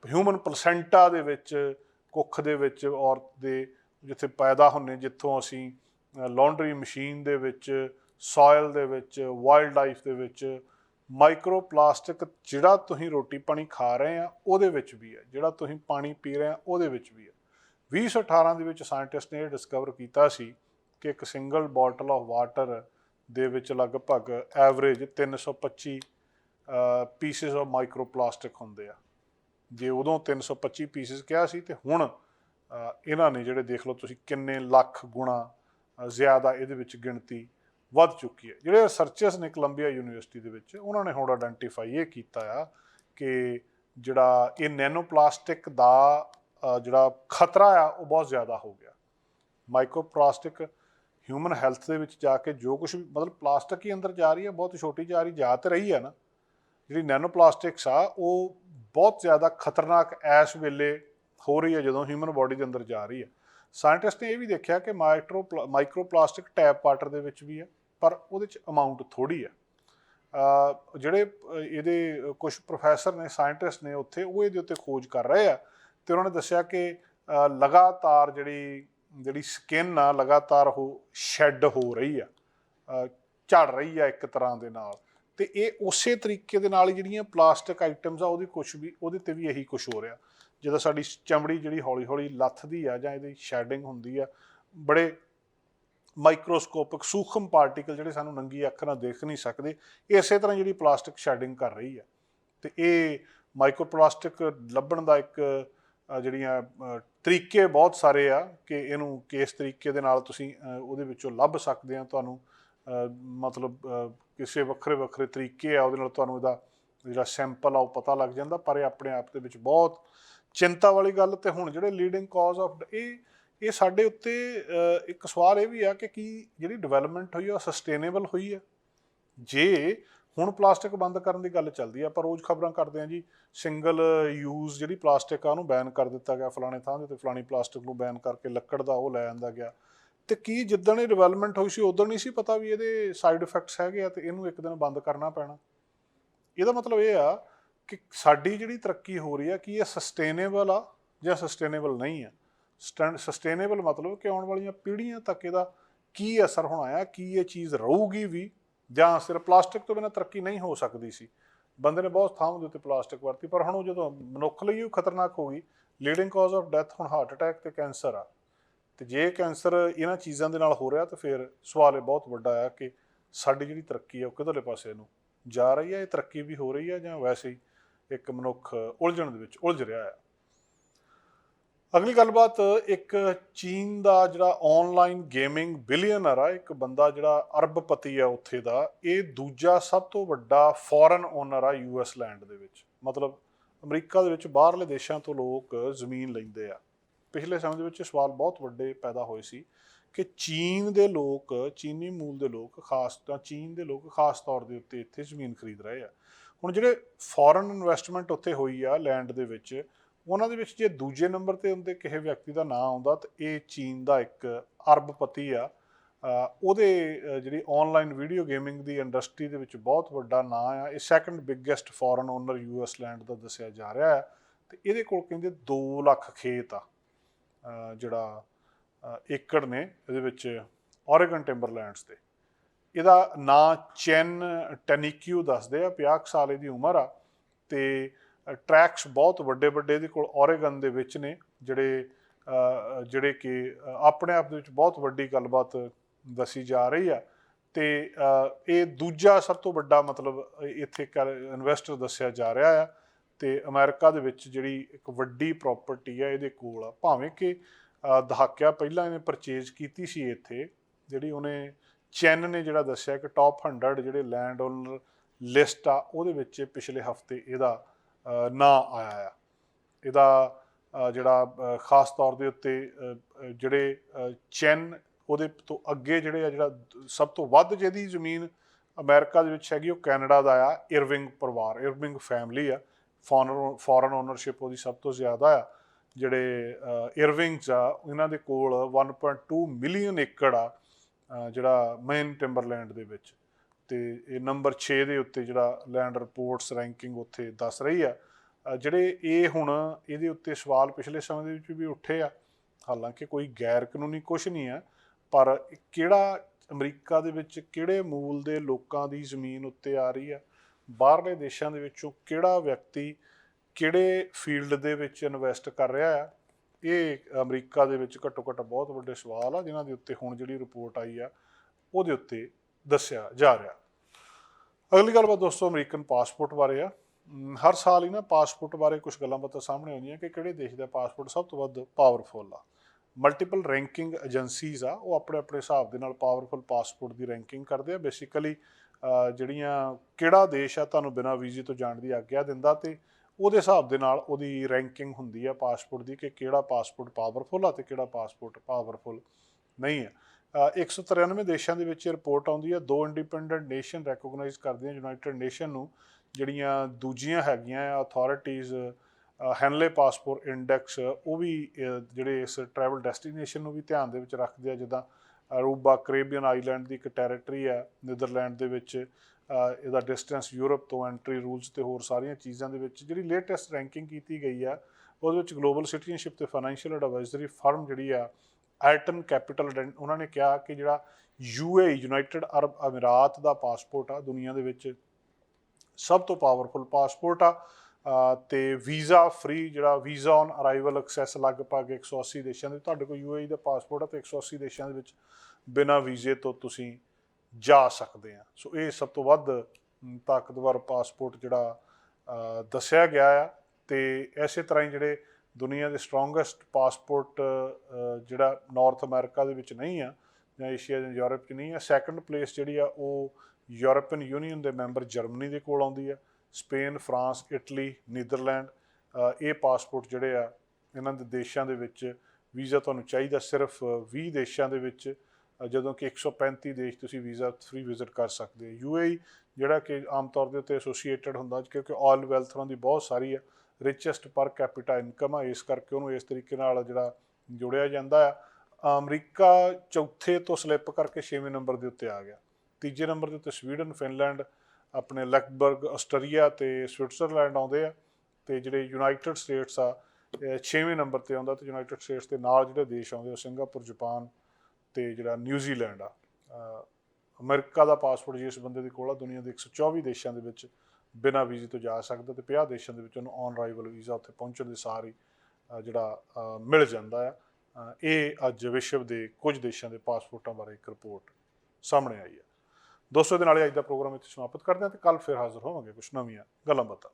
ਹਿਊਮਨ ਪਲਸੈਂਟਾ ਦੇ ਵਿੱਚ, ਕੁੱਖ ਦੇ ਵਿੱਚ, ਔਰਤ ਦੇ ਜਿੱਥੇ ਪੈਦਾ ਹੁੰਨੇ, ਜਿੱਥੋਂ ਅਸੀਂ ਲਾਂਡਰੀ ਮਸ਼ੀਨ ਦੇ ਵਿੱਚ ਸੋਇਲ ਦੇ ਵਿੱਚ ਵਾਈਲਡ ਲਾਈਫ ਦੇ ਵਿੱਚ ਮਾਈਕਰੋ ਪਲਾਸਟਿਕ ਜਿਹੜਾ ਤੁਸੀਂ ਰੋਟੀ ਪਾਣੀ ਖਾ ਰਹੇ ਆ, ਉਹਦੇ ਵਿੱਚ ਵੀ ਹੈ। ਜਿਹੜਾ ਤੁਸੀਂ ਪਾਣੀ ਪੀ ਰਹੇ ਆ, ਉਹਦੇ ਵਿੱਚ ਵੀ ਹੈ। 2018 ਦੇ ਵਿੱਚ ਸਾਇੰਟਿਸਟ ਨੇ ਇਹ ਡਿਸਕਵਰ ਕੀਤਾ ਸੀ ਕਿ ਇੱਕ ਸਿੰਗਲ ਬੋਟਲ ਆਫ ਵਾਟਰ ਦੇ ਵਿੱਚ ਲਗਭਗ average 325 pieces of micro plastic ਹੁੰਦੇ ਆ। ਜੇ ਉਦੋਂ 325 ਪੀਸਿਸ ਕਿਹਾ ਸੀ, ਤੇ ਹੁਣ ਇਹਨਾਂ ਨੇ ਜਿਹੜੇ ਦੇਖ ਲਓ ਤੁਸੀਂ ਕਿੰਨੇ ਲੱਖ ਗੁਣਾ ਜ਼ਿਆਦਾ ਇਹਦੇ ਵਿੱਚ ਗਿਣਤੀ ਵੱਧ ਚੁੱਕੀ ਹੈ। ਜਿਹੜੇ ਰਿਸਰਚਰਸ ਨੇ ਕੋਲੰਬੀਆ ਯੂਨੀਵਰਸਿਟੀ ਦੇ ਵਿੱਚ, ਉਹਨਾਂ ਨੇ ਹੁਣ ਆਇਡੈਂਟੀਫਾਈ ਇਹ ਕੀਤਾ ਆ ਕਿ ਜਿਹੜਾ ਇਹ ਨੈਨੋ ਪਲਾਸਟਿਕ ਦਾ ਜਿਹੜਾ ਖਤਰਾ ਆ, ਉਹ ਬਹੁਤ ਜ਼ਿਆਦਾ ਹੋ ਗਿਆ। ਮਾਈਕਰੋ ਪਲਾਸਟਿਕ ਹਿਊਮਨ ਹੈਲਥ ਦੇ ਵਿੱਚ ਜਾ ਕੇ ਜੋ ਕੁਝ ਮਤਲਬ ਪਲਾਸਟਿਕ ਹੀ ਅੰਦਰ ਜਾ ਰਹੀ ਹੈ, ਬਹੁਤ ਛੋਟੀ ਜਾ ਰਹੀ, ਜਾ ਤੇ ਰਹੀ ਹੈ ਨਾ। ਜਿਹੜੀ ਨੈਨੋ ਪਲਾਸਟਿਕਸ ਆ, ਉਹ ਬਹੁਤ ਜ਼ਿਆਦਾ ਖਤਰਨਾਕ ਐਸ ਵੇਲੇ ਹੋ ਰਹੀ ਹੈ, ਜਦੋਂ ਹਿਊਮਨ ਬਾਡੀ ਦੇ ਅੰਦਰ ਜਾ ਰਹੀ ਹੈ। ਸਾਇੰਟਿਸਟ ਨੇ ਇਹ ਵੀ ਦੇਖਿਆ ਕਿ micro micro plastic tap water ਦੇ ਵਿੱਚ ਵੀ ਹੈ। ਪਰ ਉਹਦੇ ਚ ਅਮਾਉਂਟ ਥੋੜੀ ਹੈ। ਜਿਹੜੇ ਇਹਦੇ ਕੁਝ ਪ੍ਰੋਫੈਸਰ ਨੇ ਸਾਇੰਟਿਸਟ ਨੇ ਉੱਥੇ, ਉਹ ਇਹਦੇ ਉੱਤੇ ਖੋਜ ਕਰ ਰਹੇ ਆ ਤੇ ਉਹਨਾਂ ਨੇ ਦੱਸਿਆ ਕਿ ਲਗਾਤਾਰ ਜਿਹੜੀ ਜਿਹੜੀ ਸਕਿਨ ਆ, ਲਗਾਤਾਰ ਉਹ ਸ਼ੈੱਡ ਹੋ ਰਹੀ ਆ। ਝੜ ਰਹੀ ਆ ਇੱਕ ਤਰ੍ਹਾਂ ਦੇ ਨਾਲ। ਤੇ ਇਹ ਉਸੇ ਤਰੀਕੇ ਦੇ ਨਾਲ ਹੀ ਜਿਹੜੀਆਂ ਪਲਾਸਟਿਕ ਆਈਟਮਸ ਆ, ਉਹਦੀ ਕੁਝ ਵੀ, ਉਹਦੇ ਤੇ ਵੀ ਇਹੀ ਕੁਝ ਹੋ ਰਿਹਾ। ਜਦੋਂ ਸਾਡੀ ਚਮੜੀ ਜਿਹੜੀ ਹੌਲੀ ਹੌਲੀ ਲੱਥਦੀ ਆ ਜਾਂ ਇਹਦੀ ਸ਼ੈਡਿੰਗ ਹੁੰਦੀ ਆ, ਬੜੇ ਮਾਈਕਰੋਸਕੋਪਿਕ ਸੂਖਮ ਪਾਰਟੀਕਲ ਜਿਹੜੇ ਸਾਨੂੰ ਨੰਗੀ ਅੱਖ ਨਾਲ ਦੇਖ ਨਹੀਂ ਸਕਦੇ ਇਸੇ ਤਰ੍ਹਾਂ ਜਿਹੜੀ ਪਲਾਸਟਿਕ ਸ਼ੈਡਿੰਗ ਕਰ ਰਹੀ ਆ ਤੇ ਇਹ ਮਾਈਕਰੋਪਲਾਸਟਿਕ ਲੱਭਣ ਦਾ ਇੱਕ ਜਿਹੜੀਆਂ ਤਰੀਕੇ ਬਹੁਤ ਸਾਰੇ ਆ ਕਿ ਇਹਨੂੰ ਕਿਸ ਤਰੀਕੇ ਦੇ ਨਾਲ ਤੁਸੀਂ ਉਹਦੇ ਵਿੱਚੋਂ ਲੱਭ ਸਕਦੇ ਆ ਤੁਹਾਨੂੰ। ਮਤਲਬ ਕਿਸੇ ਵੱਖਰੇ ਵੱਖਰੇ ਤਰੀਕੇ ਆ ਉਹਦੇ ਨਾਲ ਤੁਹਾਨੂੰ ਇਹਦਾ ਜਿਹੜਾ ਸੈਂਪਲ ਆ ਉਹ ਪਤਾ ਲੱਗ ਜਾਂਦਾ, ਪਰ ਇਹ ਆਪਣੇ ਆਪ ਦੇ ਵਿੱਚ ਬਹੁਤ ਚਿੰਤਾ ਵਾਲੀ ਗੱਲ। ਤੇ ਹੁਣ ਜਿਹੜੇ ਲੀਡਿੰਗ ਕਾਜ਼ ਆਫ ਇਹ ਇਹ ਸਾਡੇ ਉੱਤੇ ਇੱਕ ਸਵਾਲ ਇਹ ਵੀ ਆ ਕਿ ਕੀ ਜਿਹੜੀ ਡਿਵੈਲਪਮੈਂਟ ਹੋਈ ਆ, ਉਹ ਸਸਟੇਨੇਬਲ ਹੋਈ ਆ? ਜੇ ਹੁਣ ਪਲਾਸਟਿਕ ਬੰਦ ਕਰਨ ਦੀ ਗੱਲ ਚੱਲਦੀ ਆ ਪਰ ਰੋਜ਼ ਖਬਰਾਂ ਕਰਦੇ ਆ ਜੀ ਸਿੰਗਲ ਯੂਜ਼ ਜਿਹੜੀ ਪਲਾਸਟਿਕ ਆ, ਉਹਨੂੰ ਬੈਨ ਕਰ ਦਿੱਤਾ ਗਿਆ ਫਲਾਣੇ ਥਾਂ ਦੇ ਤੇ ਫਲਾਣੀ ਪਲਾਸਟਿਕ ਨੂੰ ਬੈਨ ਕਰਕੇ ਲੱਕੜ ਦਾ ਉਹ ਲੈ ਆਂਦਾ ਗਿਆ। ਤੇ ਕੀ ਜਿੱਦਣ ਇਹ ਡਿਵੈਲਪਮੈਂਟ ਹੋਈ ਸੀ, ਉਦੋਂ ਨਹੀਂ ਸੀ ਪਤਾ ਵੀ ਇਹਦੇ ਸਾਈਡ ਇਫੈਕਟਸ ਹੈਗੇ ਆ ਤੇ ਇਹਨੂੰ ਇੱਕ ਦਿਨ ਬੰਦ ਕਰਨਾ ਪੈਣਾ? ਇਹਦਾ ਮਤਲਬ ਇਹ ਆ ਕਿ ਸਾਡੀ ਜਿਹੜੀ ਤਰੱਕੀ ਹੋ ਰਹੀ ਆ, ਕੀ ਇਹ ਸਸਟੇਨੇਬਲ ਆ ਜਾਂ ਸਸਟੇਨੇਬਲ ਨਹੀਂ ਆ? ਸਸਟੇਨੇਬਲ ਮਤਲਬ ਕਿ ਆਉਣ ਵਾਲੀਆਂ ਪੀੜ੍ਹੀਆਂ ਤੱਕ ਇਹਦਾ ਕੀ ਅਸਰ ਹੋਣਾ ਆ ਕੀ ਇਹ ਚੀਜ਼ ਰਹੂਗੀ ਵੀ, ਜਾਂ ਸਿਰਫ ਪਲਾਸਟਿਕ ਤੋਂ ਬਿਨਾਂ ਤਰੱਕੀ ਨਹੀਂ ਹੋ ਸਕਦੀ ਸੀ। ਬੰਦੇ ਨੇ ਬਹੁਤ ਥਾਂ ਦੇ ਉੱਤੇ ਪਲਾਸਟਿਕ ਵਰਤੀ, ਪਰ ਹੁਣ ਉਹ ਜਦੋਂ ਮਨੁੱਖ ਲਈ ਉਹ ਖਤਰਨਾਕ ਹੋ ਗਈ ਲੀਡਿੰਗ ਕਾਜ਼ ਆਫ ਡੈਥ ਹੁਣ ਹਾਰਟ ਅਟੈਕ ਤੇ ਕੈਂਸਰ ਆ। ਤੇ ਜੇ ਕੈਂਸਰ ਇਹਨਾਂ ਚੀਜ਼ਾਂ ਦੇ ਨਾਲ ਹੋ ਰਿਹਾ ਤਾਂ ਫਿਰ ਸਵਾਲ ਇਹ ਬਹੁਤ ਵੱਡਾ ਆ ਕਿ ਸਾਡੀ ਜਿਹੜੀ ਤਰੱਕੀ ਆ ਉਹ ਕਿਧਰਲੇ ਪਾਸੇ ਨੂੰ ਜਾ ਰਹੀ ਹੈ ਇਹ ਤਰੱਕੀ ਵੀ ਹੋ ਰਹੀ ਹੈ ਜਾਂ ਵੈਸੇ ਹੀ ਇੱਕ ਮਨੁੱਖ ਉਲਝਣ ਦੇ ਵਿੱਚ ਉਲਝ ਰਿਹਾ ਹੈ ਅਗਲੀ ਗੱਲਬਾਤ, ਇੱਕ ਚੀਨ ਦਾ ਜਿਹੜਾ ਆਨਲਾਈਨ ਗੇਮਿੰਗ ਬਿਲੀਅਨਰ ਆ, ਇੱਕ ਬੰਦਾ ਜਿਹੜਾ ਅਰਬਪਤੀ ਆ ਉੱਥੇ ਦਾ, ਇਹ ਦੂਜਾ ਸਭ ਤੋਂ ਵੱਡਾ ਫੋਰਨ ਓਨਰ ਆ ਯੂਐਸ ਲੈਂਡ ਦੇ ਵਿੱਚ। ਮਤਲਬ ਅਮਰੀਕਾ ਦੇ ਵਿੱਚ ਬਾਹਰਲੇ ਦੇਸ਼ਾਂ ਤੋਂ ਲੋਕ ਜ਼ਮੀਨ ਲੈਂਦੇ ਆ। ਪਿਛਲੇ ਸਮੇਂ ਦੇ ਵਿੱਚ ਸਵਾਲ ਬਹੁਤ ਵੱਡੇ ਪੈਦਾ ਹੋਏ ਸੀ ਕਿ ਚੀਨ ਦੇ ਲੋਕ, ਚੀਨੀ ਮੂਲ ਦੇ ਲੋਕ ਖਾਸ ਤਾਂ ਚੀਨ ਦੇ ਲੋਕ ਖਾਸ ਤੌਰ ਦੇ ਉੱਤੇ ਇੱਥੇ ਜ਼ਮੀਨ ਖਰੀਦ ਰਹੇ ਆ। ਹੁਣ ਜਿਹੜੇ ਫੋਰਨ ਇਨਵੈਸਟਮੈਂਟ ਉੱਥੇ ਹੋਈ ਆ ਲੈਂਡ ਦੇ ਵਿੱਚ ਉਹਨਾਂ ਦੇ ਵਿੱਚ ਜੇ ਦੂਜੇ ਨੰਬਰ ਤੇ ਹੁੰਦੇ ਕਿਸੇ ਵਿਅਕਤੀ ਦਾ ਨਾਮ ਆਉਂਦਾ ਤਾਂ ਇਹ ਚੀਨ ਦਾ ਇੱਕ ਅਰਬਪਤੀ ਆ। ਉਹਦੇ ਜਿਹੜੀ ਆਨਲਾਈਨ ਵੀਡੀਓ ਗੇਮਿੰਗ ਦੀ ਇੰਡਸਟਰੀ ਦੇ ਵਿੱਚ ਬਹੁਤ ਵੱਡਾ ਨਾਂ ਆ। ਇਹ second biggest foreign owner US land ਦਾ ਦੱਸਿਆ ਜਾ ਰਿਹਾ ਹੈ ਤੇ ਇਹਦੇ ਕੋਲ ਕਹਿੰਦੇ 2 ਲੱਖ ਖੇਤ ਆ। ਜਿਹੜਾ ਏਕੜ ਨੇ ਇਹਦੇ ਵਿੱਚ ਔਰੇਗਨ ਟਿੰਬਰਲੈਂਡਸ ਤੇ। ਇਹਦਾ ਨਾਂ ਚੈਨ ਟੈਨਿਕਿਊ ਦੱਸਦੇ ਆ 50 ਕੁ ਸਾਲ ਇਹਦੀ ਉਮਰ ਆ ਤੇ ਟਰੈਕਸ ਬਹੁਤ ਵੱਡੇ ਵੱਡੇ ਇਹਦੇ ਕੋਲ ਔਰੇਗਨ ਦੇ ਵਿੱਚ ਨੇ ਜਿਹੜੇ ਜਿਹੜੇ ਕਿ ਆਪਣੇ ਆਪ ਦੇ ਵਿੱਚ ਬਹੁਤ ਵੱਡੀ ਗੱਲਬਾਤ ਦੱਸੀ ਜਾ ਰਹੀ ਆ। ਤੇ ਇਹ ਦੂਜਾ ਸਭ ਤੋਂ ਵੱਡਾ ਮਤਲਬ ਇੱਥੇ ਇਨਵੈਸਟਰ ਦੱਸਿਆ ਜਾ ਰਿਹਾ ਆ। ਤੇ ਅਮਰੀਕਾ ਦੇ ਵਿੱਚ ਜਿਹੜੀ ਇੱਕ ਵੱਡੀ ਪ੍ਰਾਪਰਟੀ ਆ ਇਹਦੇ ਕੋਲ ਆ। ਭਾਵੇਂ ਕਿ ਅ, ਦਹਾਕਿਆਂ ਪਹਿਲਾਂ ਇਹਨੇ ਪਰਚੇਜ਼ ਕੀਤੀ ਸੀ ਇੱਥੇ ਜਿਹੜੀ ਉਹਨੇ ਚੈਨ ਨੇ ਜਿਹੜਾ ਦੱਸਿਆ ਕਿ ਟਾਪ 100 ਜਿਹੜੇ ਲੈਂਡ ਓਨਰ ਲਿਸਟ ਆ ਉਹਦੇ ਵਿੱਚ ਪਿਛਲੇ ਹਫ਼ਤੇ ਇਹਦਾ ਨਾਂ ਆਇਆ ਆ। ਇਹਦਾ ਜਿਹੜਾ ਖਾਸ ਤੌਰ ਦੇ ਉੱਤੇ ਜਿਹੜੇ ਚੈਨ, ਉਹਦੇ ਤੋਂ ਅੱਗੇ ਜਿਹੜੇ ਆ, ਜਿਹੜਾ ਸਭ ਤੋਂ ਵੱਧ ਜਿਹਦੀ ਜ਼ਮੀਨ ਅਮਰੀਕਾ ਦੇ ਵਿੱਚ ਹੈਗੀ, ਉਹ ਕੈਨੇਡਾ ਦਾ ਆ, ਇਰਵਿੰਗ ਪਰਿਵਾਰ, ਇਰਵਿੰਗ ਫੈਮਿਲੀ ਆ। ਫੋਰਨ ਫੋਰਨ ਓਨਰਸ਼ਿਪ ਉਹਦੀ ਸਭ ਤੋਂ ਜ਼ਿਆਦਾ ਆ। ਜਿਹੜੇ ਇਰਵਿੰਗਸ ਆ, ਇਹਨਾਂ ਦੇ ਕੋਲ 1.2 ਮਿਲੀਅਨ ਏਕੜ ਆ ਜਿਹੜਾ ਮੇਨ ਟਿੰਬਰਲੈਂਡ ਦੇ ਵਿੱਚ। ਤੇ ਇਹ ਨੰਬਰ 6 ਦੇ ਉੱਤੇ ਜਿਹੜਾ ਲੈਂਡ ਰਿਪੋਰਟਸ ਰੈਂਕਿੰਗ ਉੱਥੇ ਦੱਸ ਰਹੀ ਆ। ਜਿਹੜੇ ਇਹ ਹੁਣ ਇਹਦੇ ਉੱਤੇ ਸਵਾਲ ਪਿਛਲੇ ਸਮੇਂ ਦੇ ਵਿੱਚ ਵੀ ਉੱਠੇ ਆ। ਹਾਲਾਂਕਿ ਕੋਈ ਗੈਰ ਕਾਨੂੰਨੀ ਕੁਝ ਨਹੀਂ ਆ, ਪਰ ਕਿਹੜਾ ਅਮਰੀਕਾ ਦੇ ਵਿੱਚ ਕਿਹੜੇ ਮੂਲ ਦੇ ਲੋਕਾਂ ਦੀ ਜ਼ਮੀਨ ਉੱਤੇ ਆ ਰਹੀ ਆ? ਬਾਹਰਲੇ ਦੇਸ਼ਾਂ ਦੇ ਵਿੱਚੋਂ ਕਿਹੜਾ ਵਿਅਕਤੀ ਕਿਹੜੇ ਫੀਲਡ ਦੇ ਵਿੱਚ ਇਨਵੈਸਟ ਕਰ ਰਿਹਾ ਆ? ਇਹ ਅਮਰੀਕਾ ਦੇ ਵਿੱਚ ਘੱਟੋ ਘੱਟ ਬਹੁਤ ਵੱਡੇ ਸਵਾਲ ਆ, ਜਿਨ੍ਹਾਂ ਦੇ ਉੱਤੇ ਹੁਣ ਜਿਹੜੀ ਰਿਪੋਰਟ ਆਈ ਆ, ਉਹਦੇ ਉੱਤੇ ਦੱਸਿਆ ਜਾ ਰਿਹਾ। ਅਗਲੀ ਗੱਲਬਾਤ ਦੋਸਤੋ ਅਮਰੀਕਨ ਪਾਸਪੋਰਟ ਬਾਰੇ ਆ। ਹਰ ਸਾਲ ਹੀ ਨਾ ਪਾਸਪੋਰਟ ਬਾਰੇ ਕੁਝ ਗੱਲਾਂ ਬਾਤਾਂ ਸਾਹਮਣੇ ਆਉਂਦੀਆਂ ਕਿ ਕਿਹੜੇ ਦੇਸ਼ ਦਾ ਪਾਸਪੋਰਟ ਸਭ ਤੋਂ ਵੱਧ ਪਾਵਰਫੁਲ ਆ। ਮਲਟੀਪਲ ਰੈਂਕਿੰਗ ਏਜੰਸੀਜ਼ ਆ, ਉਹ ਆਪਣੇ ਆਪਣੇ ਹਿਸਾਬ ਦੇ ਨਾਲ ਪਾਵਰਫੁਲ ਪਾਸਪੋਰਟ ਦੀ ਰੈਂਕਿੰਗ ਕਰਦੇ ਆ। ਬੇਸਿਕਲੀ ਜਿਹੜੀਆਂ ਕਿਹੜਾ ਦੇਸ਼ ਆ ਤੁਹਾਨੂੰ ਬਿਨਾਂ ਵੀਜ਼ੇ ਤੋਂ ਜਾਣ ਦੀ ਆਗਿਆ ਦਿੰਦਾ ਤੇ ਉਹਦੇ ਹਿਸਾਬ ਦੇ ਨਾਲ ਉਹਦੀ ਰੈਂਕਿੰਗ ਹੁੰਦੀ ਆ ਪਾਸਪੋਰਟ ਦੀ ਕਿ ਕਿਹੜਾ ਪਾਸਪੋਰਟ ਪਾਵਰਫੁਲ ਆ ਤੇ ਕਿਹੜਾ ਪਾਸਪੋਰਟ ਪਾਵਰਫੁਲ ਨਹੀਂ ਆ। 193 ਦੇਸ਼ਾਂ ਦੇ ਵਿੱਚ ਰਿਪੋਰਟ ਆਉਂਦੀ ਹੈ। ਦੋ ਇੰਡੀਪੈਂਡੈਂਟ ਨੇਸ਼ਨ ਰੈਕੋਗਨਾਈਜ਼ ਕਰਦੀਆਂ ਯੂਨਾਈਟਿਡ ਨੇਸ਼ਨ ਨੂੰ ਜਿਹੜੀਆਂ ਦੂਜੀਆਂ ਹੈਗੀਆਂ ਆ ਅਥਾਰਟੀਆਂ ਹੈਨਲੇ ਪਾਸਪੋਰਟ ਇੰਡੈਕਸ ਉਹ ਵੀ ਜਿਹੜੇ ਇਸ ਟਰੈਵਲ ਡੈਸਟੀਨੇਸ਼ਨ ਨੂੰ ਵੀ ਧਿਆਨ ਦੇ ਵਿੱਚ ਰੱਖਦੇ ਆ। ਜਿੱਦਾਂ ਅਰੂਬਾ ਕੈਰੇਬੀਅਨ ਆਈਲੈਂਡ ਦੀ ਇੱਕ ਟੈਰੀਟਰੀ ਆ ਨੀਦਰਲੈਂਡ ਦੇ ਵਿੱਚ ਇਹਦਾ ਡਿਸਟੈਂਸ ਯੂਰਪ ਤੋਂ ਐਂਟਰੀ ਰੂਲਸ ਤੇ ਹੋਰ ਸਾਰੀਆਂ ਚੀਜ਼ਾਂ ਦੇ ਵਿੱਚ ਜਿਹੜੀ ਲੇਟੈਸਟ ਰੈਂਕਿੰਗ ਕੀਤੀ ਗਈ ਆ, ਉਹਦੇ ਵਿੱਚ ਗਲੋਬਲ ਸਿਟੀਜ਼ਨਸ਼ਿਪ ਤੇ ਫਾਈਨੈਂਸ਼ੀਅਲ ਐਡਵਾਈਜ਼ਰੀ ਫਰਮ ਜਿਹੜੀ ਆ ਐਲਟਨ ਕੈਪੀਟਲ ਉਹਨਾਂ ਨੇ ਕਿਹਾ ਕਿ ਜਿਹੜਾ U A United Arab Emirates the passport ਆ ਦੁਨੀਆ ਦੇ ਵਿੱਚ ਸਭ ਤੋਂ ਪਾਵਰਫੁਲ ਪਾਸਪੋਰਟ ਆ ਅ, ਤੇ ਵੀਜ਼ਾ ਫ੍ਰੀ ਜਿਹੜਾ ਵੀਜ਼ਾ ਔਨ ਅਰਾਈਵਲ ਐਕਸੈਸ ਲਗਭਗ 180 ਦੇਸ਼ਾਂ ਦੇ ਤੁਹਾਡੇ ਕੋਲ ਯੂਏਈ ਦਾ ਪਾਸਪੋਰਟ ਆ ਤੇ 180 ਦੇਸ਼ਾਂ ਦੇ ਵਿੱਚ ਬਿਨਾਂ ਵੀਜ਼ੇ ਤੋਂ ਤੁਸੀਂ ਜਾ ਸਕਦੇ ਆ। ਸੋ ਇਹ ਸਭ ਤੋਂ ਵੱਧ ਤਾਕਤਵਰ ਪਾਸਪੋਰਟ ਜਿਹੜਾ ਦੱਸਿਆ ਗਿਆ ਆ ਤੇ ਐਸੇ ਤਰ੍ਹਾਂ ਹੀ ਜਿਹੜੇ ਦੁਨੀਆ ਦੇ ਸਟਰੋਂਗੈਸਟ ਪਾਸਪੋਰਟ ਜਿਹੜਾ ਨਾਰਥ ਅਮਰੀਕਾ ਦੇ ਵਿੱਚ ਨਹੀਂ ਆ ਜਾਂ ਏਸ਼ੀਆ ਜਾਂ ਯੂਰਪ 'ਚ ਨਹੀਂ ਆ ਸੈਕੰਡ ਪਲੇਸ ਜਿਹੜੀ ਆ ਉਹ ਯੂਰਪੀਅਨ ਯੂਨੀਅਨ ਦੇ ਮੈਂਬਰ ਜਰਮਨੀ ਦੇ ਕੋਲ ਆਉਂਦੀ ਆ ਸਪੇਨ ਫਰਾਂਸ ਇਟਲੀ ਨੀਦਰਲੈਂਡ ਇਹ ਪਾਸਪੋਰਟ ਜਿਹੜੇ ਆ ਇਹਨਾਂ ਦੇ ਦੇਸ਼ਾਂ ਦੇ ਵਿੱਚ ਵੀਜ਼ਾ ਤੁਹਾਨੂੰ ਚਾਹੀਦਾ ਸਿਰਫ 20 ਦੇਸ਼ਾਂ ਦੇ ਵਿੱਚ ਜਦੋਂ ਕਿ 135 ਦੇਸ਼ ਤੁਸੀਂ ਵੀਜ਼ਾ ਫ੍ਰੀ ਵਿਜ਼ਿਟ ਕਰ ਸਕਦੇ ਹੋ ਯੂਏਈ ਜਿਹੜਾ ਕਿ ਆਮ ਤੌਰ ਦੇ ਉੱਤੇ ਐਸੋਸੀਏਟਡ ਹੁੰਦਾ ਕਿਉਂਕਿ ਆਲ ਵੈਲਥ ਉਹਨਾਂ ਦੀ ਬਹੁਤ ਸਾਰੀ ਆ ਰਿਚੈਸਟ ਪਰ ਕੈਪੀਟਾ ਇਨਕਮ ਆ, ਇਸ ਕਰਕੇ ਉਹਨੂੰ ਇਸ ਤਰੀਕੇ ਨਾਲ ਜਿਹੜਾ ਜੋੜਿਆ ਜਾਂਦਾ ਆ। ਅਮਰੀਕਾ ਚੌਥੇ ਤੋਂ ਸਲਿੱਪ ਕਰਕੇ 6ਵੇਂ ਨੰਬਰ ਦੇ ਉੱਤੇ ਆ ਗਿਆ। ਤੀਜੇ ਨੰਬਰ ਦੇ ਉੱਤੇ ਸਵੀਡਨ, ਫਿਨਲੈਂਡ, ਆਪਣੇ ਲਕਸਬਰਗ ਆਸਟਰੀਆ ਤੇ ਸਵਿਟਜ਼ਰਲੈਂਡ ਆਉਂਦੇ ਆ ਤੇ ਜਿਹੜੇ ਯੂਨਾਈਟਿਡ ਸਟੇਟਸ ਆ 6ਵੇਂ ਨੰਬਰ ਤੇ ਆਉਂਦਾ ਤੇ ਯੂਨਾਈਟਿਡ ਸਟੇਟਸ ਦੇ ਨਾਲ ਜਿਹੜੇ ਦੇਸ਼ ਆਉਂਦੇ ਆ ਸਿੰਗਾਪੁਰ, ਜਾਪਾਨ ਤੇ ਜਿਹੜਾ ਨਿਊਜ਼ੀਲੈਂਡ ਆ। ਅਮਰੀਕਾ ਦਾ ਪਾਸਪੋਰਟ ਜਿਸ ਬੰਦੇ ਦੇ ਕੋਲ ਆ, ਦੁਨੀਆ ਦੇ 124 ਦੇਸ਼ਾਂ ਦੇ ਵਿੱਚ ਬਿਨਾਂ ਵੀਜ਼ੇ ਤੋਂ ਜਾ ਸਕਦਾ ਤੇ 50 ਦੇਸ਼ਾਂ ਦੇ ਵਿੱਚ ਉਹਨੂੰ ਔਨ ਰਾਈਵਲ ਵੀਜ਼ਾ ਉੱਥੇ ਪਹੁੰਚਣ ਦੇ ਸਾਰ ਹੀ ਜਿਹੜਾ ਮਿਲ ਜਾਂਦਾ ਆ। ਇਹ ਅੱਜ ਵਿਸ਼ਵ ਦੇ ਕੁਝ ਦੇਸ਼ਾਂ ਦੇ ਪਾਸਪੋਰਟਾਂ ਬਾਰੇ ਇੱਕ ਰਿਪੋਰਟ ਸਾਹਮਣੇ ਆਈ ਹੈ। ਦੋਸਤੋ ਦੇ ਨਾਲ ਹੀ ਅੱਜ ਦਾ ਪ੍ਰੋਗਰਾਮ ਇੱਥੇ ਸਮਾਪਤ ਕਰਦੇ ਹਾਂ ਤੇ ਕੱਲ ਫਿਰ ਹਾਜ਼ਰ ਹੋਵਾਂਗੇ ਕੁਝ ਨਵੀਆਂ ਗੱਲਾਂ ਬਾਤਾਂ